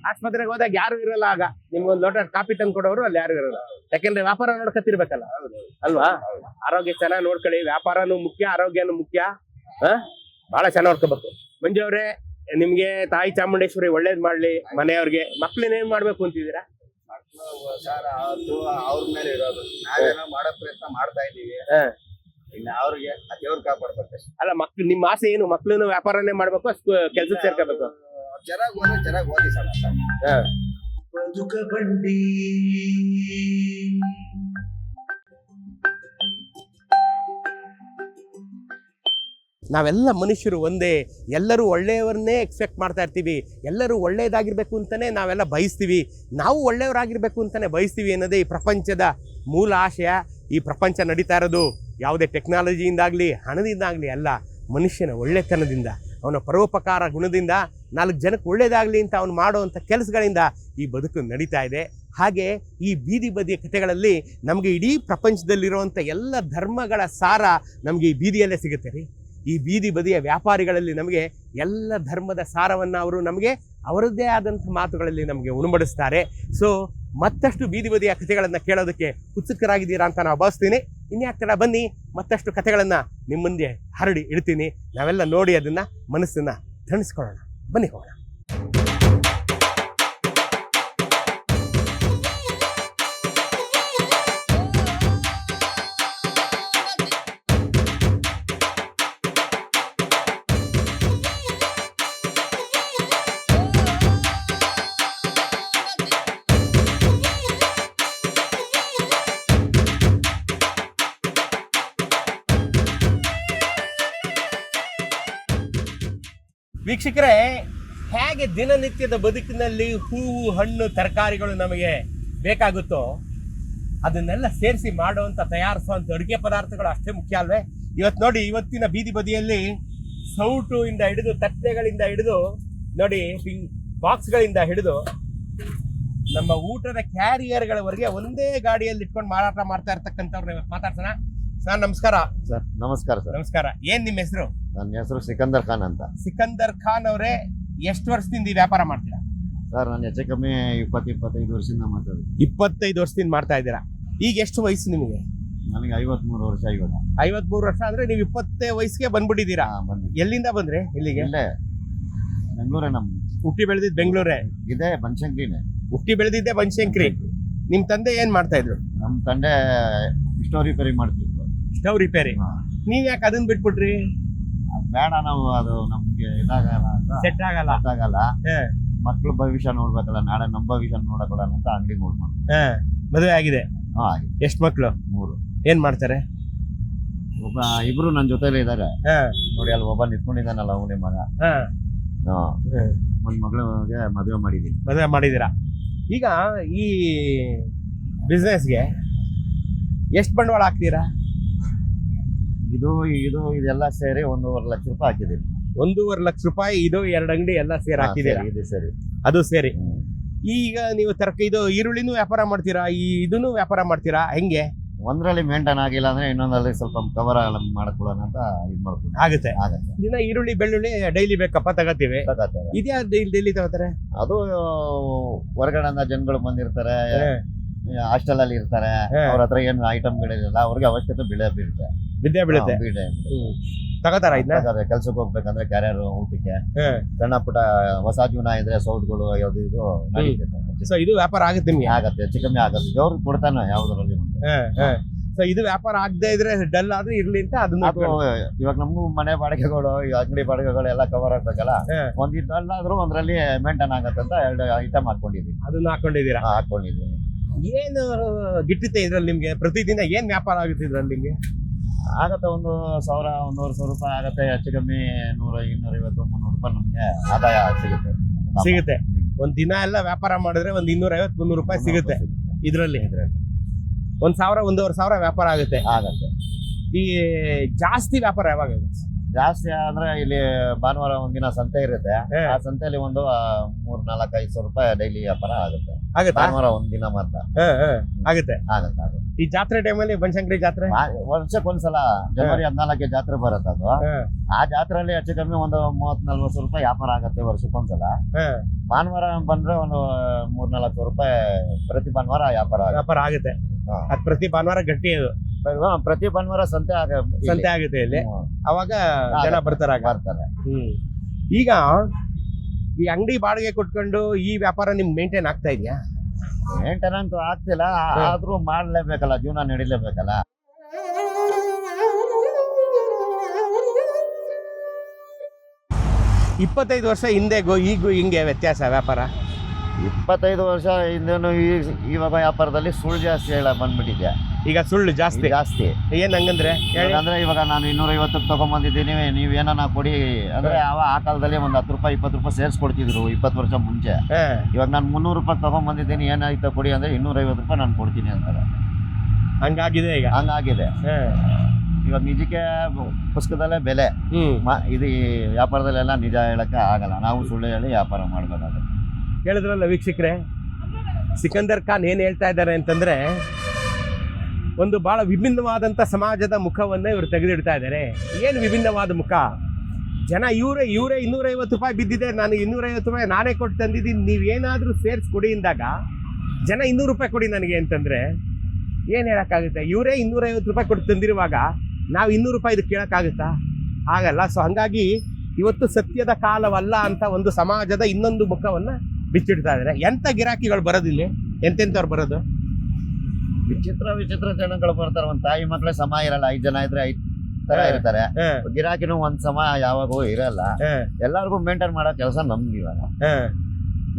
ಆಸ್ಪತ್ರೆಗೆ ಹೋದಾಗ ಯಾರು ಇರಲ್ಲ ಆಗ. ನಿಮ್ಗೊಂದು ಲೋಟ ಕಾಫಿ ತಂದು ಕೊಡೋರು ಅಲ್ಲಿ ಯಾರು ಇರಲ್ಲ. ಯಾಕೆಂದ್ರೆ ವ್ಯಾಪಾರ ನೋಡ್ಕೊತಿರ್ಬೇಕಲ್ಲ ಅಲ್ವಾ? ಆರೋಗ್ಯ ಚೆನ್ನಾಗಿ ನೋಡ್ಕೊಳ್ಳಿ. ವ್ಯಾಪಾರನು ಮುಖ್ಯ ಆರೋಗ್ಯನು ಮುಖ್ಯ. ಹಾ? ಬಹಳ ಚೆನ್ನಾಗಿ ನೋಡ್ಕೋಬೇಕು. ಮಂಜು ಅವ್ರೆ ನಿಮ್ಗೆ ತಾಯಿ ಚಾಮುಂಡೇಶ್ವರಿ ಒಳ್ಳೇದ್ ಮಾಡ್ಲಿ ಮನೆಯವ್ರಿಗೆ. ಮಕ್ಳನ್ನೇನ್ ಮಾಡ್ಬೇಕು ಅಂತಿದ್ದೀರಾ? ಮಕ್ಳು ಅವ್ರ ಮೇಲೆ ಇರೋದು. ನಾವೇನೋ ಮಾಡೋ ಪ್ರಯತ್ನ ಮಾಡ್ತಾ ಇದೀವಿ. ಇನ್ನು ಅವ್ರಿಗೆ ದೇವ್ರ ಕಾಪಾಡ್ಬೇಕು ಅಲ್ಲ ಮಕ್ಳು ನಿಮ್ಮ ಆಸೆ ಏನು? ಮಕ್ಳನ್ನು ವ್ಯಾಪಾರನೇ ಮಾಡ್ಬೇಕು ಕೆಲ್ಸಕ್ಕೆ ಸೇರ್ಕೋಬೇಕು? ಚೆನ್ನಾಗಿ ಓದಿ ಚೆನ್ನಾಗಿ ಓದಿ ಬದುಕ ಬಂಡಿ. ನಾವೆಲ್ಲ ಮನುಷ್ಯರು ಒಂದೇ ಎಲ್ಲರೂ ಒಳ್ಳೆಯವರನ್ನೇ ಎಕ್ಸ್ಪೆಕ್ಟ್ ಮಾಡ್ತಾ ಇರ್ತೀವಿ. ಎಲ್ಲರೂ ಒಳ್ಳೆಯದಾಗಿರ್ಬೇಕು ಅಂತಲೇ ನಾವೆಲ್ಲ ಬಯಸ್ತೀವಿ. ನಾವು ಒಳ್ಳೆಯವರಾಗಿರ್ಬೇಕು ಅಂತಲೇ ಬಯಸ್ತೀವಿ ಅನ್ನೋದೇ ಈ ಪ್ರಪಂಚದ ಮೂಲ ಆಶಯ. ಈ ಪ್ರಪಂಚ ನಡೀತಾ ಇರೋದು ಯಾವುದೇ ಟೆಕ್ನಾಲಜಿಯಿಂದಾಗಲಿ ಹಣದಿಂದಾಗಲಿ ಅಲ್ಲ ಮನುಷ್ಯನ ಒಳ್ಳೆತನದಿಂದ ಅವನ ಪರೋಪಕಾರ ಗುಣದಿಂದ ನಾಲ್ಕು ಜನಕ್ಕೆ ಒಳ್ಳೇದಾಗಲಿ ಅಂತ ಅವನು ಮಾಡುವಂಥ ಕೆಲಸಗಳಿಂದ ಈ ಬದುಕು ನಡೀತಾ ಇದೆ. ಹಾಗೆ ಈ ಬೀದಿ ಬದಿಯ ಕಥೆಗಳಲ್ಲಿ ನಮಗೆ ಇಡೀ ಪ್ರಪಂಚದಲ್ಲಿರುವಂಥ ಎಲ್ಲ ಧರ್ಮಗಳ ಸಾರ ನಮಗೆ ಈ ಬೀದಿಯಲ್ಲೇ ಸಿಗುತ್ತೆ ರೀ. ಈ ಬೀದಿ ಬದಿಯ ವ್ಯಾಪಾರಿಗಳಲ್ಲಿ ನಮಗೆ ಎಲ್ಲ ಧರ್ಮದ ಸಾರವನ್ನು ಅವರು ನಮಗೆ ಅವರದ್ದೇ ಆದಂಥ ಮಾತುಗಳಲ್ಲಿ ನಮಗೆ ಉಣಬಡಿಸ್ತಾರೆ. ಸೊ ಮತ್ತಷ್ಟು ಬೀದಿ ಬದಿಯ ಕಥೆಗಳನ್ನು ಕೇಳೋದಕ್ಕೆ ಉತ್ಸುಕರಾಗಿದ್ದೀರಾ ಅಂತ ನಾವು ಭಾವಿಸ್ತೀನಿ. ಇನ್ಯಾಕ್ತರ ಬನ್ನಿ, ಮತ್ತಷ್ಟು ಕಥೆಗಳನ್ನು ನಿಮ್ಮ ಮುಂದೆ ಹರಡಿ ಇಡ್ತೀನಿ. ನಾವೆಲ್ಲ ನೋಡಿ ಅದನ್ನು ಮನಸ್ಸನ್ನು ತಣಿಸ್ಕೊಳ್ಳೋಣ ಬನ್ನಿ ಹೋಗೋಣ. ವೀಕ್ಷಕರೇ, ಹೇಗೆ ದಿನನಿತ್ಯದ ಬದುಕಿನಲ್ಲಿ ಹೂವು, ಹಣ್ಣು, ತರಕಾರಿಗಳು ನಮಗೆ ಬೇಕಾಗುತ್ತೋ, ಅದನ್ನೆಲ್ಲ ಸೇರಿಸಿ ಮಾಡುವಂತ ತಯಾರಿಸುವಂಥ ಅಡುಗೆ ಪದಾರ್ಥಗಳು ಅಷ್ಟೇ ಮುಖ್ಯ ಅಲ್ವೇ? ಇವತ್ತು ನೋಡಿ, ಇವತ್ತಿನ ಬೀದಿ ಬದಿಯಲ್ಲಿ ಸೌಟು ಇಂದ ಹಿಡಿದು, ತಟ್ಟೆಗಳಿಂದ ಹಿಡಿದು, ನೋಡಿ ಬಾಕ್ಸ್ಗಳಿಂದ ಹಿಡಿದು, ನಮ್ಮ ಊಟದ ಕ್ಯಾರಿಯರ್ಗಳವರೆಗೆ ಒಂದೇ ಗಾಡಿಯಲ್ಲಿ ಇಟ್ಕೊಂಡು ಮಾರಾಟ ಮಾಡ್ತಾ ಇರ್ತಕ್ಕಂಥವ್ರನ್ನ ಇವತ್ತು ಮಾತಾಡ್ಸೋಣ. ಸರ್ ನಮಸ್ಕಾರ. ಸರ್ ನಮಸ್ಕಾರ ಸರ್. ನಮಸ್ಕಾರ. ಏನ್ ನಿಮ್ಮ ಹೆಸರು? ನನ್ನ ಹೆಸರು ಸಿಕಂದರ್ ಖಾನ್ ಅಂತ. ಸಿಕಂದರ್ ಖಾನ್ ಅವರೇ ಎಷ್ಟು ವರ್ಷದಿಂದ ಈ ವ್ಯಾಪಾರ ಮಾಡ್ತೀರಾ? ಸರ್ ನಾನು ಹೆಚ್ಚು ಕಮ್ಮಿ ಇಪ್ಪತ್ತು ಇಪ್ಪತ್ತೈದು ವರ್ಷದಿಂದ ಮಾತಾಡೋದು ಇಪ್ಪತ್ತೈದು ವರ್ಷದಿಂದ ಮಾಡ್ತಾ ಇದ್ದೀರಾ? ಈಗ ಎಷ್ಟು ವಯಸ್ಸು ನಿಮಗೆ? ನನಗೆ ಐವತ್ಮೂರು ವರ್ಷ ಇವಾಗ ಐವತ್ಮೂರು ವರ್ಷ ಅಂದ್ರೆ ನೀವು ಇಪ್ಪತ್ತೇ ವಯಸ್ಸಿಗೆ ಬಂದ್ಬಿಟ್ಟಿದ್ದೀರಾ? ಬಂದು ಎಲ್ಲಿಂದ ಬಂದ್ರೆ ಇಲ್ಲಿಗೆ? ಇಲ್ಲೇ ಬೆಂಗಳೂರೇ ನಮ್ಮ. ಹುಟ್ಟಿ ಬೆಳೆದಿದ್ದು ಬೆಂಗಳೂರೇ? ಇದೆ ಬನಶಂಕರಿನೇ. ಹುಟ್ಟಿ ಬೆಳೆದಿದ್ದೆ ಬನಶಂಕರಿ. ನಿಮ್ಮ ತಂದೆ ಏನ್ ಮಾಡ್ತಾ ಇದ್ರು? ನಮ್ಮ ತಂದೆ ಸ್ಟೋರಿ ರಿಪೇರಿ ಮಾಡ್ತಿದ್ರು. Stove repair. ನೀವ್ ಯಾಕೆ ಅದನ್ನ ಬಿಟ್ಬಿಟ್ರಿ? ಬೇಡ ನಾವು ಅದು ನಮ್ಗೆ ಇದಾಗಲ್ಲ ಅಂತ. ಸೆಟ್ ಆಗಲ್ಲ. ಆಗಲ್ಲ. ಹಾ. ಮಕ್ಳು ಭವಿಷ್ಯ ನೋಡ್ಬೇಕಲ್ಲ ನಾಳೆ ನಮ್ಮ ಭವಿಷ್ಯ ನೋಡಕೊಡಲ್ಲ ಅಂತ ಅಂಗಡಿ ನೋಡ್ಕೊಂಡು ಹಾ. ಮದುವೆ ಆಗಿದೆ. ಹಾ ಎಷ್ಟು ಮಕ್ಳು? ಮೂರು. ಏನ್ ಮಾಡ್ತಾರೆ? ಒಬ್ಬ ಇಬ್ರು ನನ್ನ ಜೊತೆಲೇ ಇದಾರೆ. ಹಾ. ನೋಡಿ ಅಲ್ಲಿ ಒಬ್ಬ ನಿಂತ್ಕೊಂಡಿದ್ದಾನಲ್ಲ ಅವನೇ ಮಗ. ಹಾ. ಹಾ. ಒಂದ್ ಮಗಳಿಗೆ ಮದುವೆ ಮಾಡಿದೀನಿ. ಮದುವೆ ಮಾಡಿದ್ದೀರಾ ಈಗ ಈ ಬಿಸ್ನೆಸ್ಗೆ ಎಷ್ಟು ಬಂಡವಾಳ ಹಾಕ್ತೀರಾ? ಇದು ಇದು ಇದೆಲ್ಲ ಸೇರಿ ಒಂದೂವರೆ ಲಕ್ಷ ರೂಪಾಯಿ ಹಾಕಿದ್ದೀವಿ. ಒಂದೂವರೆ ಲಕ್ಷ ರೂಪಾಯಿ ಇದು ಎರಡು ಅಂಗಡಿ ಎಲ್ಲ ಸೇರಿ ಹಾಕಿದೆ ಹಾಕಿದ್ದೀರಾ? ಇದು ಸರಿ. ಅದು ಸೇರಿ. ಈಗ ನೀವು ತರಕ ಇದು ಈರುಳ್ಳಿನೂ ವ್ಯಾಪಾರ ಮಾಡ್ತೀರಾ? ಈ ಇದನ್ನು ವ್ಯಾಪಾರ ಮಾಡ್ತೀರಾ? ಹೆಂಗೆ? ಒಂದರಲ್ಲಿ ಮೇಂಟೈನ್ ಆಗಿಲ್ಲ ಅಂದ್ರೆ ಇನ್ನೊಂದರಲ್ಲಿ ಸ್ವಲ್ಪ ಕವರ್ ಮಾಡ್ಕೊಳ್ಳೋಣ ಅಂತ ಇದು ಮಾಡ್ಕೊಂಡು ಆಗುತ್ತೆ. ಆಗುತ್ತೆ. ದಿನ ಈರುಳ್ಳಿ ಬೆಳ್ಳುಳ್ಳಿ ಡೈಲಿ ಬೇಕಪ್ಪ ತಗೋತೀವಿ. ತಗೋತಾರೆ. ಇದ್ಯಾ ಡೈಲಿ ಡೈಲಿ ತಗೋತಾರೆ? ಅದು ಹೊರಗಡೆಯಿಂದ ಜನಗಳು ಬಂದಿರ್ತಾರೆ. ಹಾಸ್ಟೆಲ್ ಅಲ್ಲಿ ಇರ್ತಾರೆ. ಹಾ. ಅವ್ರ ಹತ್ರ ಏನು ಐಟಮ್ಗಳಿರಲ್ಲ ಅವ್ರಿಗೆ ಅವಶ್ಯಕತೆ ಬೆಳೆ ಬೀಳುತ್ತೆ. ವಿದ್ಯೆ ಬೀಳುತ್ತೆ. ಬೀಳೆ ತಗೋತಾರ ಇದನ್ನ ಕೆಲ್ಸಕ್ಕೆ ಹೋಗ್ಬೇಕಂದ್ರೆ ಕ್ಯಾರಿಯರ್ ಊಟಕ್ಕೆ. ಹಾ. ಸಣ್ಣ ಪುಟ್ಟ ಹೊಸ ಜೀವನ ಇದ್ರೆ ಸೌಟ್ಗಳು ಯಾವ್ದು ಇದು ಸೊ ಇದು ವ್ಯಾಪಾರ ಆಗುತ್ತೆ ನಿಮ್ಗೆ? ಆಗತ್ತೆ ಹೆಚ್ಚು ಕಮ್ಮಿ ಆಗತ್ತೆ. ದೇವ್ರು ಕೊಡ್ತಾನೆ ಯಾವ್ದ್ರಲ್ಲಿ ಸೊ ಇದು ವ್ಯಾಪಾರ ಆಗದೆ ಇದ್ರೆ ಡಲ್ ಆದ್ರೆ ಇರ್ಲಿ ಅಂತ ಅದನ್ನ ಅದು ಇವಾಗ ನಮಗೂ ಮನೆ ಬಾಡಿಗೆಗಳು ಈ ಅಂಗಡಿ ಬಾಡಿಗೆಗಳು ಎಲ್ಲ ಕವರ್ ಆಗ್ಬೇಕಲ್ಲ? ಹಾ. ಒಂದ್ ಇದ್ದಲ್ಲಾದ್ರೂ ಒಂದ್ರಲ್ಲಿ ಮೇಂಟೈನ್ ಆಗತ್ತಂತ ಅಂತ ಎರಡು ಐಟಮ್ ಹಾಕೊಂಡಿದೀನಿ. ಅದನ್ನ ಹಾಕೊಂಡಿದ್ದೀರಾ? ಹಾಕೊಂಡಿದ್ದೀನಿ ಹಾಕೊಂಡಿದೀನಿ. ಏನು ಗಿಟ್ಟಿತ್ತೆ ಇದ್ರಲ್ಲಿ ನಿಮಗೆ? ಪ್ರತಿದಿನ ಏನು ವ್ಯಾಪಾರ ಆಗುತ್ತೆ ಇದ್ರಲ್ಲಿ ನಿಮಗೆ? ಆಗತ್ತೆ ಒಂದು ಸಾವಿರ ಒಂದೂವರೆ ಸಾವಿರ ರೂಪಾಯಿ ಆಗತ್ತೆ ಹೆಚ್ಚು ಕಮ್ಮಿ ನೂರ ಇನ್ನೂರ ಐವತ್ತು ಮುನ್ನೂರು ರೂಪಾಯಿ ನಮಗೆ ಆದಾಯ ಸಿಗುತ್ತೆ. ಸಿಗುತ್ತೆ. ಒಂದು ದಿನ ಎಲ್ಲ ವ್ಯಾಪಾರ ಮಾಡಿದ್ರೆ ಒಂದು ಇನ್ನೂರ ಐವತ್ತು ಮುನ್ನೂರು ರೂಪಾಯಿ ಸಿಗುತ್ತೆ. ಇದರಲ್ಲಿ. ಇದರಲ್ಲಿ. ಒಂದು ಸಾವಿರ ಒಂದೂವರೆ ಸಾವಿರ ವ್ಯಾಪಾರ ಆಗುತ್ತೆ. ಆಗತ್ತೆ. ಈ ಜಾಸ್ತಿ ವ್ಯಾಪಾರ ಯಾವಾಗ ಆಗುತ್ತೆ? ಜಾಸ್ತಿ ಅಂದ್ರೆ ಇಲ್ಲಿ ಭಾನುವಾರ ಒಂದಿನ ಸಂತೆ ಇರುತ್ತೆ. ಹಾ. ಆ ಸಂತೆಯಲ್ಲಿ ಒಂದು ಆ, ಮೂರ್ ನಾಲ್ಕು ಐದು ಸಾವಿರ ರೂಪಾಯಿ ಡೈಲಿ ವ್ಯಾಪಾರ ಆಗುತ್ತೆ. ಆಗುತ್ತಾ? ಭಾನುವಾರ ಒಂದಿನ ಮಾತ್ರ. ಹ, ಹ. ಆಗುತ್ತೆ. ಆಗತ್ತೆ ಆಗತ್ತೆ. ಈ ಜಾತ್ರೆ ಟೈಮಲ್ಲಿ ಬನಶಂಕರಿ ಜಾತ್ರೆ? ಆ, ವರ್ಷಕ್ಕೊಂದ್ಸಲ ಜನವರಿ ಹದ್ನಾಲ್ಕಕ್ಕೆ ಜಾತ್ರೆ ಬರುತ್ತೆ ಅದು. ಹ, ಆ ಜಾತ್ರೆಯಲ್ಲಿ ಹೆಚ್ಚು ಕಮ್ಮಿ ಒಂದು ಮೂವತ್ ನಲ್ವತ್ತು ಸಾವಿರ ರೂಪಾಯಿ ವ್ಯಾಪಾರ ಆಗುತ್ತೆ ವರ್ಷಕ್ಕೊಂದ್ಸಲ. ಹ. ಭಾನುವಾರ ಬಂದ್ರೆ ಒಂದು ಮೂರ್ ನಾಲ್ಕು ಸಾವಿರ ರೂಪಾಯಿ ಪ್ರತಿ ಭಾನುವಾರ ವ್ಯಾಪಾರ ಆಗುತ್ತೆ. ವ್ಯಾಪಾರ ಆಗುತ್ತೆ. ಹಾ. ಅದ್ ಪ್ರತಿ ಭಾನುವಾರ ಗಟ್ಟಿ ಅದು. ಹಾ, ಪ್ರತಿ ಭಾನುವಾರ ಸಂತೆ ಆಗ ಇಲ್ಲಿ. ಸಂತೆ ಆಗುತ್ತೆ ಇಲ್ಲಿ. ಹ್ಮ್. ಅವಾಗ ಜನ ಬರ್ತಾರ ಆಗ. ಬರ್ತಾರೆ. ಹ್ಮ್. ಈಗ ಈ ಅಂಗಡಿ ಬಾಡಿಗೆ ಕೊಟ್ಕೊಂಡು ಈ ವ್ಯಾಪಾರ ನಿಮ್ ಮೇಂಟೈನ್ ಆಗ್ತಾ ಇದೆಯಾ? ಮೇಂಟೆನೆನ್ಸ್ ಆಗ್ತಿಲ್ಲ. ಆ- ಹ್ಮ್. ಆದ್ರೂ ಮಾಡ್ಲೇಬೇಕಲ್ಲ ಜೀವನ ನಡಿಲೇಬೇಕಲ್ಲ. ಇಪ್ಪತ್ತೈದು ವರ್ಷ ಹಿಂದೆಗೂ ಈಗೂ ಹಿಂಗೆ ವ್ಯತ್ಯಾಸ ವ್ಯಾಪಾರ? ಇಪ್ಪತ್ತೈದು ವರ್ಷ ಹಿಂದೇನು ಈ- ಇವಾಗ ವ್ಯಾಪಾರದಲ್ಲಿ ಸುಳ್ಳು ಜಾಸ್ತಿ ಹೇಳ ಬಂದ್ಬಿಟ್ಟಿದೆ ಈಗ ಸುಳ್ಳು ಜಾಸ್ತಿ. ಜಾಸ್ತಿ. ಏನ್ ಹಂಗಂದ್ರೆ? ಅಂದ್ರೆ ಇವಾಗ ನಾನು ಇನ್ನೂರ ಐವತ್ತಕ್ಕೆ ತಗೊಂಡ್ಬಂದಿದ್ದೀನಿ ನೀವು ಏನನ್ನ ಕೊಡಿ. ಅಂದ್ರೆ ಅವ ಆ ಕಾಲದಲ್ಲಿ ಒಂದು ಹತ್ತು ರೂಪಾಯಿ ಇಪ್ಪತ್ತು ರೂಪಾಯಿ ಸೇರಿಸ್ಕೊಡ್ತಿದ್ರು ಇಪ್ಪತ್ತು ವರ್ಷ ಮುಂಚೆ. ಇವಾಗ ನಾನು ಮುನ್ನೂರು ರೂಪಾಯಿ ತಗೊಂಡ್ಬಂದಿದ್ದೀನಿ ಏನಾಯ್ತು ಕೊಡಿ ಅಂದ್ರೆ ಇನ್ನೂರ ಐವತ್ತು ರೂಪಾಯಿ ನಾನು ಕೊಡ್ತೀನಿ ಅಂತಾರೆ. ಹಂಗಾಗಿದೆ ಈಗ? ಹಂಗಾಗಿದೆ. ಇವಾಗ ನಿಜಕ್ಕೆ ಪುಸ್ತಕದಲ್ಲೇ ಬೆಲೆ. ಇದು ವ್ಯಾಪಾರದಲ್ಲೆಲ್ಲ ನಿಜ ಹೇಳಕ್ಕೆ ಆಗಲ್ಲ. ನಾವು ಸುಳ್ಳು ಹೇಳಿ ವ್ಯಾಪಾರ ಮಾಡಬೇಕಾದ್ರೆ ಹೇಳಿದ್ರಲ್ಲ ವೀಕ್ಷಕರೇ ಸಿಕಂದರ್ ಖಾನ್ ಏನು ಹೇಳ್ತಾ ಇದ್ದಾರೆ ಅಂತಂದ್ರೆ ಒಂದು ಬಹಳ ವಿಭಿನ್ನವಾದಂಥ ಸಮಾಜದ ಮುಖವನ್ನು ಇವರು ತೆಗೆದಿಡ್ತಾ ಇದ್ದಾರೆ ಏನು ವಿಭಿನ್ನವಾದ ಮುಖ? ಜನ ಇವರೇ ಇವರೇ ಇನ್ನೂರೈವತ್ತು ರೂಪಾಯಿ ಬಿದ್ದಿದೆ, ನಾನು ಇನ್ನೂರೈವತ್ತು ರೂಪಾಯಿ ನಾನೇ ಕೊಟ್ಟು ತಂದಿದ್ದೀನಿ, ನೀವೇನಾದರೂ ಸೇರ್ಸ್ ಕೊಡಿ ಅಂದಾಗ, ಜನ ಇನ್ನೂರು ರೂಪಾಯಿ ಕೊಡಿ ನನಗೆ ಅಂತಂದರೆ, ಏನು ಹೇಳೋಕ್ಕಾಗುತ್ತೆ? ಇವರೇ ಇನ್ನೂರೈವತ್ತು ರೂಪಾಯಿ ಕೊಟ್ಟು ತಂದಿರುವಾಗ ನಾವು ಇನ್ನೂರು ರೂಪಾಯಿ ಇದು ಕೇಳೋಕ್ಕಾಗುತ್ತಾ? ಆಗಲ್ಲ ಸೊ ಹಾಗಾಗಿ ಇವತ್ತು ಸತ್ಯದ ಕಾಲವಲ್ಲ ಅಂತ ಒಂದು ಸಮಾಜದ ಇನ್ನೊಂದು ಮುಖವನ್ನು ಬಿಚ್ಚಿಡ್ತಾ ಇದ್ದಾರೆ ಎಂಥ ಗಿರಾಕಿಗಳು ಬರೋದಿಲ್ಲ? ಎಂತೆಂಥವ್ರು ಬರೋದು? ವಿಚಿತ್ರ ವಿಚಿತ್ರ ಜನಗಳು ಬರ್ತಾರೆ. ಒಂದ್ ತಾಯಿ ಮಕ್ಳೇ ಸಮ ಇರಲ್ಲ. ಐದ್ ಜನ ಇದ್ರೆ ಐದ್ ತರ ಇರ್ತಾರೆ. ಗಿರಾಕಿನ ಒಂದ್ ಸಮ ಯಾವಾಗೂ ಇರಲ್ಲ. ಎಲ್ಲಾರ್ಗು ಮೇಂಟೈನ್ ಮಾಡೋ ಕೆಲಸ ನಮ್ಗೆ ಇವಾಗ.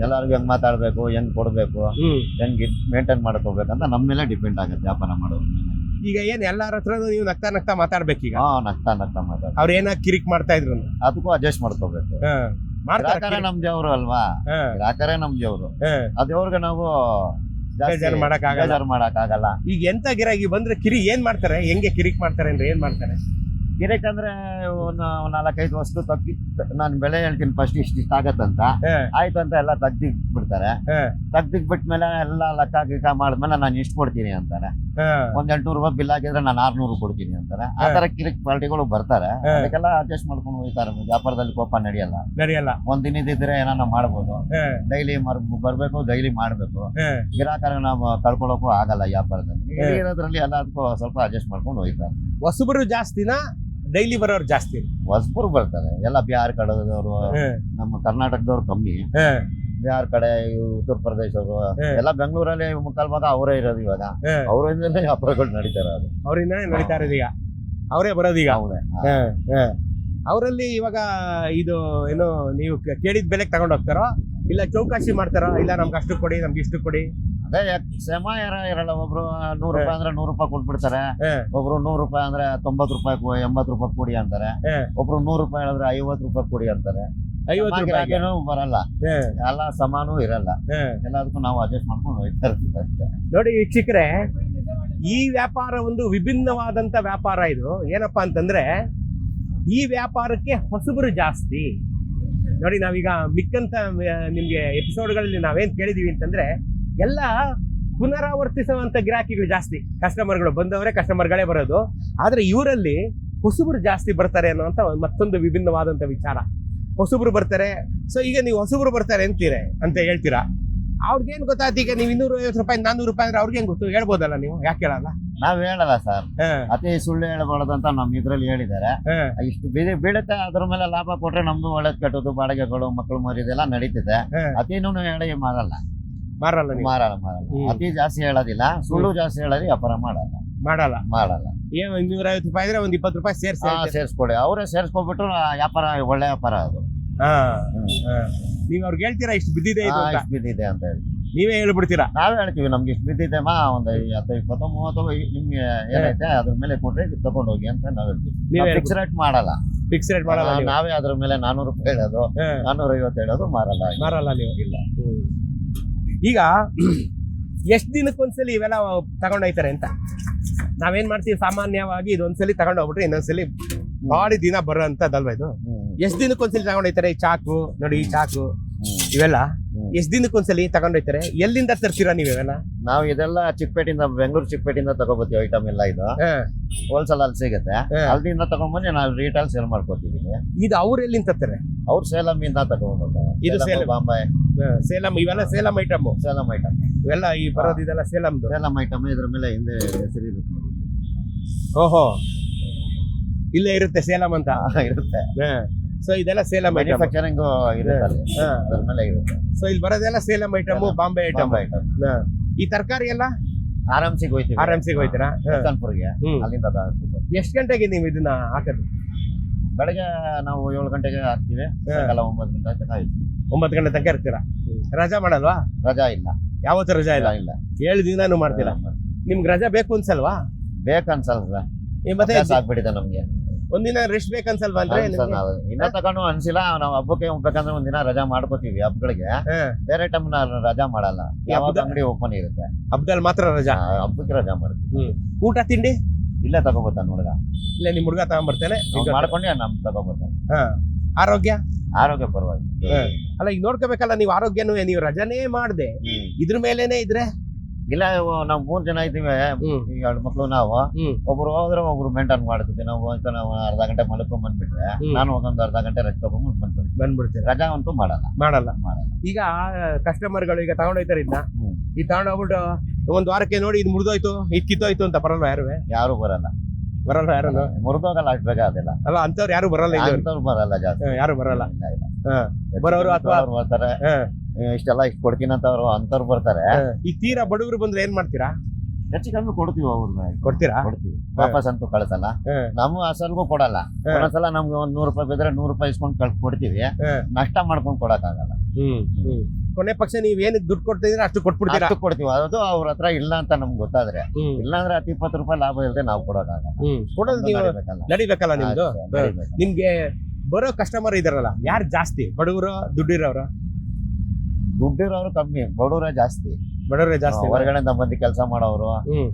ಎಲ್ಲಾರ್ಗು ಹೆಂಗ್ ಮಾತಾಡ್ಬೇಕು ಹೆಂಗ್ ಕೊಡ್ಬೇಕು ಹೆಂಗ್ ಮೇಂಟೈನ್ ಮಾಡ್ಕೋಬೇಕಂತ ನಮ್ಮ ಮೇಲೆ ಡಿಪೆಂಡ್ ಆಗುತ್ತೆ ವ್ಯಾಪಾರ ಮಾಡೋದು ಈಗ ಏನ್ ಎಲ್ಲಾರ ಹತ್ರ ನೀವು ನಗ್ತಾ ನಗ್ತಾ ಮಾತಾಡ್ಬೇಕೀಗ ಹಾ ನಗ್ತಾ ನಗ್ತಾ ಮಾತಾಡ ಅವ್ರ ಏನ ಕಿರಿಕ್ ಮಾಡ್ತಾ ಇದ್ರು? ಅದಕ್ಕೂ ಅಡ್ಜಸ್ಟ್ ಮಾಡ್ಕೋಬೇಕು. ಮಾಡ್ತಾರೆ. ನಮ್ ದೇವ್ರು ಅಲ್ವಾ? ಹ, ಗ್ರಾಹಕರೇ ನಮ್ ದೇವ್ರು. ಆ ದೇವ್ರಿಗೆ ನಾವು ಜಾಸ್ತಿ ಆಗಲ್ಲ. ಮಾಡಕ್ಕಾಗಲ್ಲ. ಮಾಡಕ್ ಆಗಲ್ಲ. ಈಗ ಎಂತ ಗಿರಾಕಿ ಬಂದ್ರೆ ಕಿರಿ ಏನ್ ಮಾಡ್ತಾರೆ? ಹೆಂಗೆ ಕಿರಿಕ್ ಮಾಡ್ತಾರೆ ಅಂದ್ರೆ ಏನ್ ಮಾಡ್ತಾರೆ? ಗಿರಾಕಿ ಅಂದ್ರೆ ಒಂದು ನಾಲ್ಕೈದು ವಸ್ತು ತಗ್ಗಿ ನಾನು ಬೆಳೆ ಹೇಳ್ತೀನಿ ಫಸ್ಟ್ ಇಷ್ಟ ಇಷ್ಟ ಆಗತ್ತಂತ. ಆಯ್ತು ಅಂತ ಎಲ್ಲ ತಗ್ದಿ ಬಿಡ್ತಾರೆ ತೆಗ್ದಿಕ್ ಬಿಟ್ಮೇಲೆ ಎಲ್ಲ ಲೆಕ್ಕ ಗಿಕ್ಕ ಮಾಡಿದ್ಮೇಲೆ ನಾನು ಇಷ್ಟು ಕೊಡ್ತೀನಿ ಅಂತಾರೆ. ಒಂದ್ ಎಂಟ್ನೂರು ರೂಪಾಯಿ ಬಿಲ್ ಹಾಕಿದ್ರೆ ನಾನು ಆರ್ನೂರು ಕೊಡ್ತೀನಿ ಅಂತಾರೆ. ಆ ತರ ಕಿರಿಕ್ ಪಾರ್ಟಿಗಳು ಬರ್ತಾರೆ. ಅದಕ್ಕೆಲ್ಲ ಅಡ್ಜಸ್ಟ್ ಮಾಡ್ಕೊಂಡು ಹೋಗ್ತಾರೆ ವ್ಯಾಪಾರದಲ್ಲಿ ಕೋಪ ನಡೆಯಲ್ಲ. ನಡೆಯಲ್ಲ. ಒಂದ್ ದಿನದಿದ್ರೆ ಏನಾನ ಮಾಡ್ಬೋದು. ಡೈಲಿ ಬರ್ಬೇಕು ಡೈಲಿ ಮಾಡ್ಬೇಕು. ಗಿರಾಕರ ನಾವು ಕಳ್ಕೊಳ್ಳೋಕು ಆಗಲ್ಲ ವ್ಯಾಪಾರದಲ್ಲಿ. ಇರೋದ್ರಲ್ಲಿ ಇರೋದ್ರಲ್ಲಿ ಎಲ್ಲದಕ್ಕೂ ಸ್ವಲ್ಪ ಅಡ್ಜಸ್ಟ್ ಮಾಡ್ಕೊಂಡು ಹೋಗ್ತಾರೆ ಹೊಸಬರು ಜಾಸ್ತಿನಾ? ಡೈಲಿ ಬರೋರು ಜಾಸ್ತಿ. ಹೊಸಬರು ಬರ್ತಾರೆ. ಎಲ್ಲ ಬಿಹಾರ್ ಕಡೆದವರು ನಮ್ಮ ಕರ್ನಾಟಕದವ್ರು ಕಮ್ಮಿ. ಬಿಹಾರ್ ಕಡೆ ಉತ್ತರ ಪ್ರದೇಶವರು ಹಾ. ಎಲ್ಲ ಬೆಂಗಳೂರಲ್ಲಿ ಮುಕ್ಕಾಲ್ ಭಾಗ ಅವರೇ ಇರೋದು ಇವಾಗ. ಅವರಿಂದ ಅವರಿಂದಲೇ ವ್ಯಾಪಾರಗಳು ನಡೀತಾರೆ ಅದು ಅವರಿಂದ ನಡೀತಾ ಇರೋದು ಈಗ. ಅವರೇ ಬರೋದೀಗ ಹೌದೇ ಅವರಲ್ಲಿ ಇವಾಗ ಇದು ಏನು ನೀವು ಕೇಳಿದ ಬೆಲೆಗೆ ತಗೊಂಡು ಹೋಗ್ತಾರೋ ಇಲ್ಲ ಚೌಕಾಶಿ ಮಾಡ್ತಾರೋ ಇಲ್ಲ ನಮ್ಗೆ ಅಷ್ಟು ಕೊಡಿ ನಮ್ಗೆ ಇಷ್ಟು ಕೊಡಿ? ಅದೇ ಶ್ರಮ ಯಾರ ಇರಲ್ಲ ಒಬ್ರು ನೂರು ರೂಪಾಯಿ ಅಂದ್ರೆ ನೂರು ರೂಪಾಯಿ ಕೊಟ್ಬಿಡ್ತಾರೆ. ಒಬ್ರು ನೂರು ರೂಪಾಯಿ ಅಂದ್ರೆ ತೊಂಬತ್ತು ರೂಪಾಯಿ ಎಂಬತ್ ರೂಪಾಯಿ ಕೊಡಿ ಅಂತಾರೆ. ಒಬ್ರು ನೂರು ರೂಪಾಯಿ ಹೇಳಿದ್ರೆ ಐವತ್ತು ರೂಪಾಯಿ ಕೊಡಿ ಅಂತಾರೆ. ಐವತ್ತು ಗಿರಾಕಿನೂ ಬರಲ್ಲ. ಎಲ್ಲ ಸಮಾನೂ ಇರಲ್ಲ. ಎಲ್ಲದಕ್ಕೂ ನಾವು ಅಡ್ಜಸ್ಟ್ ಮಾಡ್ಕೊಂಡು ಹೋಗ್ತಾ ಇರ್ತೀವಿ ಅಷ್ಟೇ. ನೋಡಿ ವೀಕ್ಷಕರೇ ಈ ವ್ಯಾಪಾರ ಒಂದು ವಿಭಿನ್ನವಾದಂತ ವ್ಯಾಪಾರ ಇದು. ಏನಪ್ಪಾ ಅಂತಂದ್ರೆ ಈ ವ್ಯಾಪಾರಕ್ಕೆ ಹೊಸಬರು ಜಾಸ್ತಿ. ನೋಡಿ ನಾವೀಗ ಮಿಕ್ಕಂತ ನಿಮ್ಗೆ ನಿಮ್ಗೆ ಎಪಿಸೋಡ್ಗಳಲ್ಲಿ ನಾವೇನ್ ಕೇಳಿದೀವಿ ಅಂತಂದ್ರೆ ಎಲ್ಲ ಪುನರಾವರ್ತಿಸುವಂತ ಗಿರಾಕಿಗಳು ಜಾಸ್ತಿ. ಕಸ್ಟಮರ್ಗಳು ಬಂದವರೇ ಕಸ್ಟಮರ್ಗಳೇ ಬರೋದು. ಆದ್ರೆ ಇವರಲ್ಲಿ ಹೊಸಬರು ಜಾಸ್ತಿ ಬರ್ತಾರೆ ಒಂದ್ ಮತ್ತೊಂದು ವಿಭಿನ್ನವಾದಂತ ವಿಚಾರ. ಹೊಸಬ್ರು ಬರ್ತಾರೆ. ಸೊ ಈಗ ನೀವು ಹೊಸಬ್ರು ಬರ್ತಾರೆ ಅಂತೀರೆ ಅಂತ ಹೇಳ್ತೀರಾ? ಅವ್ರಿಗೇನ್ ಗೊತ್ತಾಯ್ತು? ಈಗ ನೀವು ಇನ್ನೂರ ಐವತ್ತು ರೂಪಾಯಿ ನಾನ್ನೂರು ರೂಪಾಯಿ ಅಂದ್ರೆ ಅವ್ರಿಗೇನ್ ಗೊತ್ತು? ಹೇಳ್ಬೋದಲ್ಲ ನೀವು? ಯಾಕೆ ಹೇಳಲ್ಲ? ನಾವ್ ಹೇಳಲ್ಲ ಸರ್. ಅತೀ ಸುಳ್ಳು ಹೇಳಬಾರ್ದು ಅಂತ ನಮ್ ಇದ್ರಲ್ಲಿ ಹೇಳಿದ್ದಾರೆ. ಇಷ್ಟು ಬೀದಿ ಬೀಳುತ್ತೆ ಅದ್ರ ಮೇಲೆ ಲಾಭ ಕೊಟ್ರೆ ನಮ್ದು ಒಳ್ಳೇದ್ ಕಟ್ಟೋದು ಬಾಡಿಗೆಗಳು ಮಕ್ಕಳು ಮರಿದೆಲ್ಲ ನಡೀತಿದೆ. ಅತಿನೂ ಹೇಳಿ ಮಾರಲ್ಲ. ಮಾರಲ್ಲ ನೀವು? ಮಾರಲ್ಲ ಮಾರಲ್ಲ. ಅತಿ ಜಾಸ್ತಿ ಹೇಳೋದಿಲ್ಲ ಸುಳ್ಳು ಜಾಸ್ತಿ ಹೇಳೋದು ವ್ಯಾಪಾರ ಮಾಡಲ್ಲ. ಮಾಡಲ್ಲ. ಮಾಡಲ್ಲ. ಏನು ಇನ್ನೂರ ಐವತ್ತು ರೂಪಾಯಿ ಇದ್ರೆ ಒಂದ್ ಇಪ್ಪತ್ತು ರೂಪಾಯಿ ಸೇರ್ಸಿ ಹಾ ಸೇರ್ಸ್ಕೊಡಿ. ಅವರೇ ಸೇರಿಸ್ಕೊಬಿಟ್ರು ಆ ವ್ಯಾಪಾರ ಒಳ್ಳೆ ವ್ಯಾಪಾರ ಅದು. ನೀವ್ ಅವ್ರಿಗೆ ಹೇಳ್ತೀರಾ ಇಷ್ಟು ಬಿದ್ದಿದೆ ಇದು ಅಂತ? ಇಷ್ಟ್ ಬಿದ್ದಿದೆ ಅಂತ ಹೇಳಿ. ನೀವೇ ಹೇಳ್ಬಿಡ್ತೀರಾ? ನಾವೇ ಹೇಳ್ತೀವಿ ನಮ್ಗೆ ಇಷ್ಟು ಬಿದ್ದಿದೆ ಮಾ ಒಂದು ಹತ್ತು ಇಪ್ಪತ್ತು ಮೂವತ್ತು ಈ- ನಿಮ್ಗೆ ಏನೈತೆ ಅದ್ರ ಮೇಲೆ ಕೊಟ್ರೆ ಇದು ತಗೊಂಡ್ ಹೋಗಿ ಅಂತ ನಾವ್ ಹೇಳ್ತೀವಿ. ನೀವೇ ಫಿಕ್ಸ್ ರೇಟ್ ಮಾಡಲ್ಲ. ಫಿಕ್ಸ್ ರೇಟ್ ಮಾಡಲ್ಲ. ನಾವೇ? ಅದ್ರ ಮೇಲೆ ನಾನೂರು ರೂಪಾಯಿ ಹೇಳೋದು ಹಾ, ನಾನೂರ ಐವತ್ತು ಹೇಳೋದು ಮಾರಲ್ಲ. ಮಾರಲ್ಲ ನೀವು? ಇಲ್ಲ. ಈಗ ಎಷ್ಟ್ ದಿನಕ್ಕೊಂದ್ಸಲಿ ಇವೆಲ್ಲ ತಗೊಂಡೋಯ್ತಾರೆ ಅಂತ? ನಾವೇನ್ ಮಾಡ್ತೀವಿ? ಸಾಮಾನ್ಯವಾಗಿ ಇದೊಂದ್ಸಲಿ ತಗೊಂಡೋಗ್ಬಿಟ್ರೆ ಇನ್ನೊಂದ್ಸಲಿ ಬಾಡಿ ದಿನ ಬರೋ ಅಂತದಲ್ವಾ ಇದು? ಎಷ್ಟ್ ದಿನಕ್ಕೊಂದ್ಸಲಿ ತಗೊಂಡೋಯ್ತಾರೆ ಈ ಚಾಕು ನೋಡಿ ಈ ಚಾಕು. ಇವೆಲ್ಲ? ಎಷ್ಟು ದಿನಕ್ಕೊಂದ್ಸಲಿ ತಗೊಂಡೋಯ್ತಾರೆ ಎಲ್ಲಿಂದ ತರ್ತೀರಾ ನೀವು ಇವೆಲ್ಲ? ನಾವು ಇದೆಲ್ಲ ಚಿಕ್ಕಪೇಟೆಯಿಂದ ಬೆಂಗಳೂರು ಚಿಕ್ಕಪೇಟೆಯಿಂದ ತಗೋಬತ್ತೀವಿ ಐಟಮ್ ಎಲ್ಲ ಇದು. ಹೋಲ್ಸೇಲ್ ಅಲ್ಲಿ ಸಿಗುತ್ತೆ. ಅಲ್ಲಿಂದ ತಗೊಂಡ್ಬಂದು ನಾವು ರೀಟೇಲ್ ಸೇಲ್ ಮಾಡ್ಕೋತೀವಿ. ಇದು ಅವ್ರು ಎಲ್ಲಿಂದ ತರ್ತಾರೆ? ಅವ್ರು ಸೇಲಂ ಇಂದ ತಗೊಂಡ್ಬರ್ತಾರೆ ಇದು ಸೇಲ್. ಬಾಂಬೆ. ಸೇಲಂ ಇವೆಲ್ಲ ಸೇಲಂ ಐಟಮ್ ಸೇಲಂ ಐಟಮ್ ಇವೆಲ್ಲ ಈ ಬರೋದು ಇದೆಲ್ಲ ಸೇಲಂದು. ಸೇಲಂ ಐಟಮ್ ಇದ್ರ ಮೇಲೆ ಹಿಂದೆ ಹೆಸರು ಇರುತ್ತೆ. ಓಹೋ. ಇಲ್ಲೇ ಇರುತ್ತೆ ಸೇಲಂ ಅಂತ? ಇರುತ್ತೆ. ಸೊ ಇದೆಲ್ಲ ಸೇಲಂ ಐಟಮ್ ಮ್ಯಾನುಫ್ಯಾಕ್ಚರಿಂಗ್ ಇರುತ್ತೆ ಅದ್ರ ಮೇಲೆ ಇರುತ್ತೆ. ಸೊ ಇಲ್ಲಿ ಬರೋದೆಲ್ಲ Salem item Bombay item item ಈ ತರಕಾರಿ ಎಲ್ಲ? ಆರಾಮ್ಸಿಗೆ ಹೋಯ್ತೀವಿ. ಆರಾಮ್ಸಿಗೆ ಹೋಯ್ತೀರಾ? ಅಲ್ಲಿಂದ. ಎಷ್ಟ್ ಗಂಟೆಗೆ ನೀವು ಇದನ್ನ ಹಾಕೋದು? ಬೆಳಗ್ಗೆ ನಾವು ಏಳು ಗಂಟೆಗೆ ಹಾಕ್ತೀವಿ ಸಾಯಂಕಾಲ ಒಂಬತ್ತು ಗಂಟೆ ತನಕ ಇರ್ತೀವಿ ಒಂಬತ್ತು ಗಂಟೆ ತನಕ ಇರ್ತೀರಾ? ರಜಾ ಮಾಡಲ್ವಾ? ರಜಾ ಇಲ್ಲ. ಯಾವತ್ತೂ ರಜಾ ಇಲ್ಲ? ಇಲ್ಲ ಏಳು ದಿನಾನು ಮಾಡ್ತೀರಾ? ನಿಮ್ಗೆ ರಜಾ ಬೇಕು ಅನ್ಸಲ್ವಾ? ಬೇಕನ್ಸಲ್ಲ ಸರ್ ಈ ಮತ್ತೆ ಆಗ್ಬಿಟ್ಟಿದೆ ನಮ್ಗೆ. ಒಂದಿನ ರೆಸ್ಟ್ ಬೇಕನ್ಸಲ್ವಾ ಅಂದ್ರೆ ಇನ್ನ ತಗೊಂಡು ಅನ್ಸಿಲ್ಲ ನಾವು ಹಬ್ಬಕ್ಕೆ ಹೋಗ್ಬೇಕಂದ್ರೆ ಒಂದಿನ ರಜಾ ಮಾಡ್ಕೋತೀವಿ ಹಬ್ಬಗಳಿಗೆ. ಬೇರೆ ಟೈಮ್ ರಜಾ ಮಾಡಲ್ಲ. ಯಾವಾಗ ಅಂಗಡಿ ಓಪನ್ ಇರುತ್ತೆ. ಹಬ್ಬದಲ್ಲಿ ಮಾತ್ರ ರಜಾ? ಹಬ್ಬಕ್ಕೆ ರಜಾ ಮಾಡ್ತೀವಿ. ಊಟ ತಿಂಡಿ? ಇಲ್ಲೇ ತಗೋಬರ್ತಾನೆ ಹುಡುಗ. ಇಲ್ಲ ನಿಮ್ ಹುಡುಗ ತಗೊಂಡ್ಬರ್ತೇನೆ ಅವ್ನ್ ಮಾಡ್ಕೊಂಡೆ ನಮ್ ತಗೋಬರ್ತಾನೆ. ಹಾ. ಆರೋಗ್ಯ? ಆರೋಗ್ಯ ಪರವಾಗಿ ಅಲ್ಲ ಈಗ ನೋಡ್ಕೋಬೇಕಲ್ಲ ನೀವು ಆರೋಗ್ಯನೂ ನೀವು ರಜಾನೇ ಮಾಡ್ದೆ. ಇದ್ರ ಮೇಲೇನೆ ಇದ್ರೆ? ಇಲ್ಲ ನಾವು ನಾವ್ ಮೂರ್ ಜನ ಇದ್ದೀವಿ. ಹ್ಮ್. ಎರಡು ಮಕ್ಳು ನಾವು. ಹ್ಮ್. ಒಬ್ರು ಹೋದ್ರೆ ಒಬ್ರು ಮೇಂಟೈನ್ ಮಾಡ್ತಿದ್ವಿ. ನಾವು ಅಂತ ನಾವು ಅರ್ಧ ಗಂಟೆ ಮಲ್ಕೊಂಡ್ ಬಂದ್ಬಿಟ್ರೆ ಹ್ಮ್. ನಾನು ಒಂದೊಂದು ಅರ್ಧ ಗಂಟೆ ರಜೆ ತಗೊಂಡ್ ಬಂದ್ಬಿಡ್ತೀನಿ. ಬಂದ್ಬಿಡ್ತೀನಿ ರಜಾ ಅಂತೂ ಮಾಡಲ್ಲ. ಮಾಡಲ್ಲ. ಮಾಡಲ್ಲ. ಈಗ ಕಸ್ಟಮರ್ಗಳು ಈಗ ತಗೊಂಡ್ ಇದನ್ನ ಹ್ಮ್. ಈ ತಗೊಂಡೋಗ್ಬಿಟ್ಟು ಒಂದ್ ವಾರಕ್ಕೆ ನೋಡಿ ಇದು ಮುರಿದೋಯ್ತು ಇದು ಕಿತ್ತೋಯ್ತು ಅಂತ ಬರಲ್ಲ ಯಾರು? ಯಾರು ಬರಲ್ಲ. ಬರಲ್ಲ ಯಾರು? ಮುರಿದೋಗಲ್ಲ ಅಷ್ಟು ಬೇಗ ಅದೆಲ್ಲ ಅಲ್ಲ ಅಂತವ್ರು ಯಾರು ಬರಲ್ಲ ಅಂತವ್ರು ಬರಲ್ಲ ಜಾಸ್ತಿ. ಯಾರು ಬರಲ್ಲ? ಇಲ್ಲ, ಇಲ್ಲ. ಹಾ. ಬರೋರು ಅಥವಾ- ಅವ್ರು ಬರ್ತಾರೆ ಹಾ. ಇಷ್ಟೆಲ್ಲ ಇಷ್ಟು ಕೊಡ್ತೀನಿ ಅಂತ ಅವ್ರು ಅಂತವ್ರು ಬರ್ತಾರೆ ಈ ತೀರಾ ಬಡವರು ಬಂದ್ರೆ ಏನ್ ಮಾಡ್ತೀರಾ? ಹೆಚ್ಚು ಕಮ್ಮಿ ಕೊಡ್ತೀವಿ ಅವ್ರನ್ನ ಕೊಡ್ತೀರಾ? ಕೊಡ್ತೀವಿ. ವಾಪಸ್ ಅಂತೂ ಕಳ್ಸಲ್ಲ. ಹಾ. ನಮ್ಮ ಅಸಲ್ಗೂ ಕೊಡಲ್ಲ. ಹಾ. ಒಂದೊಂದ್ಸಲ ನಮ್ಗೆ ಒಂದ್ ನೂರು ರೂಪಾಯಿ ಬಿದ್ರೆ ನೂರು ರೂಪಾಯಿ ಇಸ್ಕೊಂಡು ಕಳ್ಸಿ ಕೊಡ್ತೀವಿ. ಹಾ. ನಷ್ಟ ಮಾಡ್ಕೊಂಡು ಕೊಡಕ್ಕಾಗಲ್ಲ. ಹ್ಮ್ ಹ್ಮ್. ಕೊನೆ ಪಕ್ಷ ನೀವ್ ಏನಕ್ಕೆ ದುಡ್ಡು ಕೊಡ್ತಿದ್ರೆ ಅಷ್ಟು ಕೊಟ್ಬಿಡ್ತೀರಾ? ಅಷ್ಟು ಕೊಡ್ತೀವಿ. ಅದು ಅವ್ರ ಹತ್ರ ಇಲ್ಲ ಅಂತ ನಮ್ಗೆ ಗೊತ್ತಾದ್ರೆ. ಇಲ್ಲಾಂದ್ರೆ ಹತ್ತು ಇಪ್ಪತ್ತು ರೂಪಾಯಿ ಲಾಭ ಇಲ್ಲದೆ ನಾವು ಕೊಡೋದಾಗ ಹ್ಮ್. ಕೊಡೋದು ನೀವು. ನಡಿಬೇಕಲ್ಲ. ನಿಮ್ದು? ನಿಮ್ಗೆ ಬರೋ ಕಸ್ಟಮರ್ ಇದಾರಲ್ಲ ಯಾರು ಜಾಸ್ತಿ? ಬಡವರು ದುಡ್ಡಿರೋರು? ದುಡ್ಡಿರೋರು ಕಮ್ಮಿ ಬಡವರ ಜಾಸ್ತಿ. ಬಡವರೇ ಜಾಸ್ತಿ ಹೊರಗಡೆಯಿಂದ ಬಂದು ಕೆಲಸ ಮಾಡೋರು ಹ್ಮ್.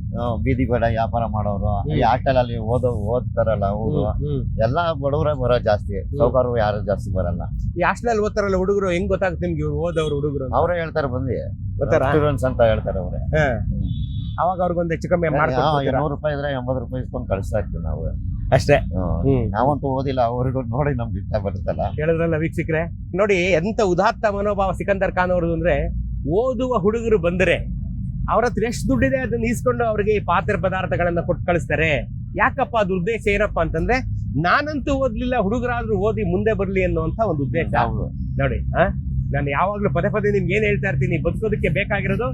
ಬೀದಿ ಬೇಡ ವ್ಯಾಪಾರ ಮಾಡೋರು ಈ ಹಾಸ್ಟೆಲ್ ಅಲ್ಲಿ ಓದೋ ಓದ್ತಾರಲ್ಲ ಅವರು. ಎಲ್ಲಾ ಬಡವರೇ ಬರೋ ಜಾಸ್ತಿ ಸೌಕರ್ಯ ಯಾರು ಜಾಸ್ತಿ ಬರಲ್ಲ. ಈ ಹಾಸ್ಟೆಲ್ ಓದ್ತಾರಲ್ಲ ಹುಡುಗರು ಹೆಂಗ್ ಗೊತ್ತಾಗುತ್ತೆ ನಿಮ್ಗೆ ಇವ್ರು ಓದವ್ರು ಹುಡುಗರು? ಅವರೇ ಹೇಳ್ತಾರೆ ಬಂದು ಗೊತ್ತಾರಾ? ಸ್ಟೂಡೆಂಟ್ಸ್ ಅಂತ ಹೇಳ್ತಾರೆ ಅವ್ರೆ. ಅವಾಗ ಅವ್ರಿಗೊಂದು ಹೆಚ್ಚು ಕಮ್ಮಿ ಮಾಡ್ಕೊಡ್ತೀರಾ ನೂರು ರೂಪಾಯಿ ಇದ್ರೆ ಎಂಬತ್ತು ರೂಪಾಯಿ ಇಸ್ಕೊಂಡು ಕಳಿಸ್ತಾ ಇರ್ತೀವಿ ನಾವು. ಅಷ್ಟೇ? ನಾವಂತೂ ಓದಿಲ್ಲ ಅವ್ರಿಗೂ ನೋಡಿ ನಮ್ಗೆ ಇಷ್ಟ ಬರುತ್ತಲ್ಲ. ಹೇಳಿದ್ರಲ್ಲ ವೀಕ್ಷಕರೇ. ನೋಡಿ ಎಂತ ಉದಾತ್ತ ಮನೋಭಾವ ಸಿಕಂದರ್ ಖಾನ್ ಅವ್ರದ್ದು ಅಂದ್ರೆ ಓದುವ ಹುಡುಗರು ಬಂದರೆ ಅವ್ರ ಹತ್ರ ಎಷ್ಟು ದುಡ್ಡಿದೆ ಅದನ್ನ ಈಸ್ಕೊಂಡು ಅವ್ರಿಗೆ ಈ ಪಾತ್ರೆ ಪದಾರ್ಥಗಳನ್ನ ಕೊಟ್ಟು ಕಳಿಸ್ತಾರೆ. ಯಾಕಪ್ಪ ಅದು ಉದ್ದೇಶ ಏನಪ್ಪಾ ಅಂತಂದ್ರೆ ನಾನಂತೂ ಓದ್ಲಿಲ್ಲ ಹುಡುಗರಾದ್ರೂ ಓದಿ ಮುಂದೆ ಬರ್ಲಿ ಅನ್ನುವಂತ ಒಂದು ಉದ್ದೇಶ. ನೋಡಿ ಆ? ನಾನು ಯಾವಾಗ್ಲೂ ಪದೇ ಪದೇ ನಿಮ್ಗೆ ಏನ್ ಹೇಳ್ತಾ ಇರ್ತೀನಿ ಬದುಕೋದಕ್ಕೆ ಬೇಕಾಗಿರೋದು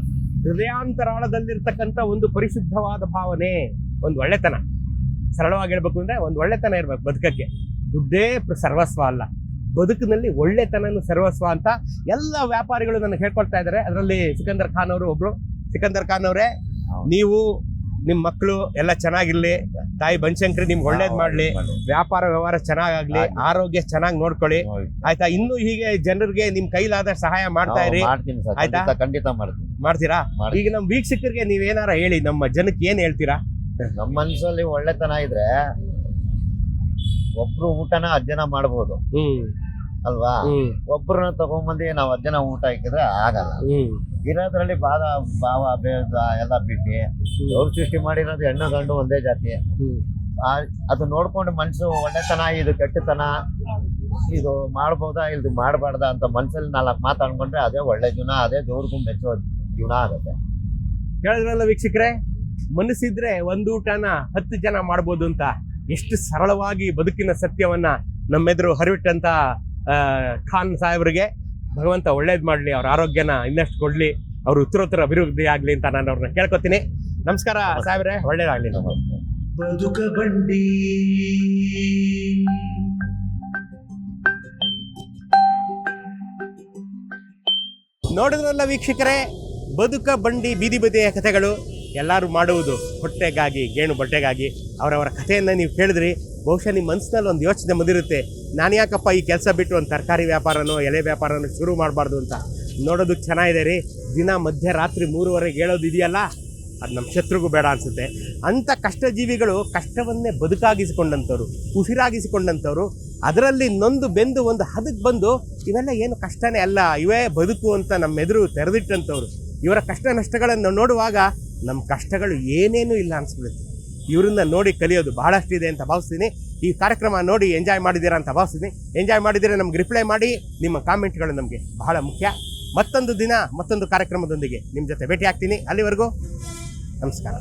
ಹೃದಯಾಂತರಾಳದಲ್ಲಿರ್ತಕ್ಕಂಥ ಒಂದು ಪರಿಶುದ್ಧವಾದ ಭಾವನೆ ಒಂದು ಒಳ್ಳೆತನ. ಸರಳವಾಗಿ ಹೇಳ್ಬೇಕು ಅಂದ್ರೆ ಒಂದು ಒಳ್ಳೆತನ ಇರ್ಬೇಕು ಬದುಕಕ್ಕೆ. ದುಡ್ಡೇ ಸರ್ವಸ್ವ ಅಲ್ಲ. ಬದುಕಿನಲ್ಲಿ ಒಳ್ಳೆತನನು ಸರ್ವಸ್ವ ಅಂತ ಎಲ್ಲ ವ್ಯಾಪಾರಿಗಳು ನನಗೆ ಹೇಳ್ಕೊಳ್ತಾ ಇದ್ದಾರೆ. ಅದರಲ್ಲಿ ಸಿಕಂದರ್ ಖಾನ್ ಅವರು ಒಬ್ರು. ಸಿಕಂದರ್ ಖಾನ್ ಅವರೇ ನೀವು ನಿಮ್ ಮಕ್ಕಳು ಎಲ್ಲ ಚೆನ್ನಾಗಿರ್ಲಿ ತಾಯಿ ಬನಶಂಕರಿ ನಿಮ್ಗೆ ಒಳ್ಳೇದ್ ಮಾಡ್ಲಿ ವ್ಯಾಪಾರ ವ್ಯವಹಾರ ಚೆನ್ನಾಗಾಗ್ಲಿ ಆಗ್ಲಿ. ಆರೋಗ್ಯ ಚೆನ್ನಾಗಿ ನೋಡ್ಕೊಳ್ಳಿ. ಆಯ್ತಾ. ಇನ್ನು ಹೀಗೆ ಜನರಿಗೆ ನಿಮ್ ಕೈಲಾದ ಸಹಾಯ ಮಾಡ್ತಾ ಇರಿ. ಆಯ್ತಾ? ಖಂಡಿತ ಮಾಡ್ತೀನಿ. ಮಾಡ್ತೀರಾ? ಈಗ ನಮ್ ವೀಕ್ಷಕರಿಗೆ ನೀವ್ ಏನಾರ ಹೇಳಿ ನಮ್ಮ ಜನಕ್ಕೆ ಏನ್ ಹೇಳ್ತೀರಾ? ನಮ್ಮ ಮನ್ಸಲ್ಲಿ ಒಳ್ಳೆತನ ಇದ್ರೆ ಒಬ್ರು ಊಟನ ಅಧ್ಯಯನ ಹ್ಮ್. ಅಲ್ವಾ? ಒಬ್ಬರನ್ನ ಒಬ್ರನ್ನ ತಗೊಂಬಂದಿ ನಾವು ಹತ್ತು ಜನ ಊಟ ಹಾಕಿದ್ರೆ ಆಗಲ್ಲ. ಇರೋದ್ರಲ್ಲಿ ಬಾದ ಭಾವ ಭೇದ ಎಲ್ಲ ಬಿಟ್ಟು ಅವ್ರು ಸೃಷ್ಟಿ ಮಾಡಿರೋದು ಹೆಣ್ಣು ಗಂಡು ಒಂದೇ ಜಾತಿ. ಆ- ಅದು ನೋಡ್ಕೊಂಡು ಮನ್ಸು ಒಳ್ಳೆತನ ಇದು ಕೆಟ್ಟತನ ಇದು ಮಾಡ್ಬೋದಾ ಇದು ಮಾಡಬಾರ್ದಾ ಅಂತ ಮನ್ಸಲ್ಲಿ ನಾಲ್ಕು ಮಾತಾಡ್ಕೊಂಡ್ರೆ ಅದೇ ಒಳ್ಳೆ ಜೀವನ ಅದೇ ದೇವ್ರಿಗೂ ಮೆಚ್ಚೋ ಜೀವನ ಆಗುತ್ತೆ. ಹೇಳಿದ್ರಲ್ಲ ವೀಕ್ಷಕರೇ? ಮನಸ್ಸಿದ್ರೆ ಒಂದು ಊಟನ ಹತ್ತು ಜನ ಮಾಡ್ಬೋದು ಅಂತ. ಎಷ್ಟು ಸರಳವಾಗಿ ಬದುಕಿನ ಸತ್ಯವನ್ನ ನಮ್ಮೆದುರು ಹರಿವಿಟ್ಟಂತ ಖಾನ್ ಸಾಹೇಬ್ರಿಗೆ ಭಗವಂತ ಒಳ್ಳೇದು ಮಾಡ್ಲಿ ಅವ್ರ ಆರೋಗ್ಯನ ಇನ್ನಷ್ಟು ಕೊಡಲಿ ಅವ್ರ ಉತ್ತರೋತ್ತರ ಅಭಿವೃದ್ಧಿ ಆಗಲಿ ಅಂತ ನಾನು ಅವ್ರನ್ನ ಕೇಳ್ಕೊತೀನಿ. ನಮಸ್ಕಾರ ಸಾಹೇಬ್ರೆ ಒಳ್ಳೇದಾಗಲಿ. ನಾವು ಬದುಕ ಬಂಡಿ. ನೋಡಿದ್ರಲ್ಲ ವೀಕ್ಷಕರೇ ಬದುಕ ಬಂಡಿ ಬೀದಿ ಬದಿಯ ಕಥೆಗಳು ಎಲ್ಲರೂ ಮಾಡುವುದು ಹೊಟ್ಟೆಗಾಗಿ ಗೇಣು ಬಟ್ಟೆಗಾಗಿ ಅವರವರ ಕಥೆಯನ್ನು ನೀವು ಕೇಳಿದ್ರಿ. ಬಹುಶಃ ನಿಮ್ಮ ಮನಸ್ಸಿನಲ್ಲಿ ಒಂದು ಯೋಚನೆ ಬಂದಿರುತ್ತೆ ನಾನು ಯಾಕಪ್ಪ ಈ ಕೆಲಸ ಬಿಟ್ಟು ಒಂದು ತರಕಾರಿ ವ್ಯಾಪಾರನೋ, ಎಲೆ ವ್ಯಾಪಾರನೋ ಶುರು ಮಾಡಬಾರ್ದು ಅಂತ. ನೋಡೋದಕ್ಕೆ ಚೆನ್ನಾಗಿದೆ ರೀ, ದಿನ ಮಧ್ಯರಾತ್ರಿ ಮೂರುವರೆಗೆ ಹೇಳೋದು ಇದೆಯಲ್ಲ, ಅದು ನಮ್ಮ ಶತ್ರುಗೂ ಬೇಡ ಅನಿಸುತ್ತೆ. ಅಂಥ ಕಷ್ಟಜೀವಿಗಳು ಕಷ್ಟವನ್ನೇ ಬದುಕಾಗಿಸಿಕೊಂಡಂಥವ್ರು, ಉಸಿರಾಗಿಸಿಕೊಂಡಂಥವ್ರು, ಅದರಲ್ಲಿ ನೊಂದು ಬೆಂದು ಒಂದು ಹದಕ್ಕೆ ಬಂದು ಇವೆಲ್ಲ ಏನು ಕಷ್ಟನೇ ಅಲ್ಲ, ಇವೇ ಬದುಕು ಅಂತ ನಮ್ಮ ಎದುರು ತೆರೆದಿಟ್ಟಂಥವ್ರು. ಇವರ ಕಷ್ಟ ನಷ್ಟಗಳನ್ನು ನೋಡುವಾಗ ನಮ್ಮ ಕಷ್ಟಗಳು ಏನೇನೂ ಇಲ್ಲ ಅನ್ಸ್ಬಿಡುತ್ತೆ. ಇವರನ್ನ ನೋಡಿ ಕಲಿಯೋದು ಬಹಳಷ್ಟು ಇದೆ ಅಂತ ಭಾವಿಸ್ತೀನಿ. ಈ ಕಾರ್ಯಕ್ರಮ ನೋಡಿ ಎಂಜಾಯ್ ಮಾಡಿದ್ದೀರಾ ಅಂತ ಭಾವಿಸ್ತೀನಿ. ಎಂಜಾಯ್ ಮಾಡಿದರೆ ನಮ್ಗೆ ರಿಪ್ಲೈ ಮಾಡಿ, ನಿಮ್ಮ ಕಾಮೆಂಟ್ಗಳು ನಮಗೆ ಬಹಳ ಮುಖ್ಯ. ಮತ್ತೊಂದು ದಿನ, ಮತ್ತೊಂದು ಕಾರ್ಯಕ್ರಮದೊಂದಿಗೆ ನಿಮ್ಮ ಜೊತೆ ಭೇಟಿ ಆಗ್ತೀನಿ. ಅಲ್ಲಿವರೆಗೂ ನಮಸ್ಕಾರ.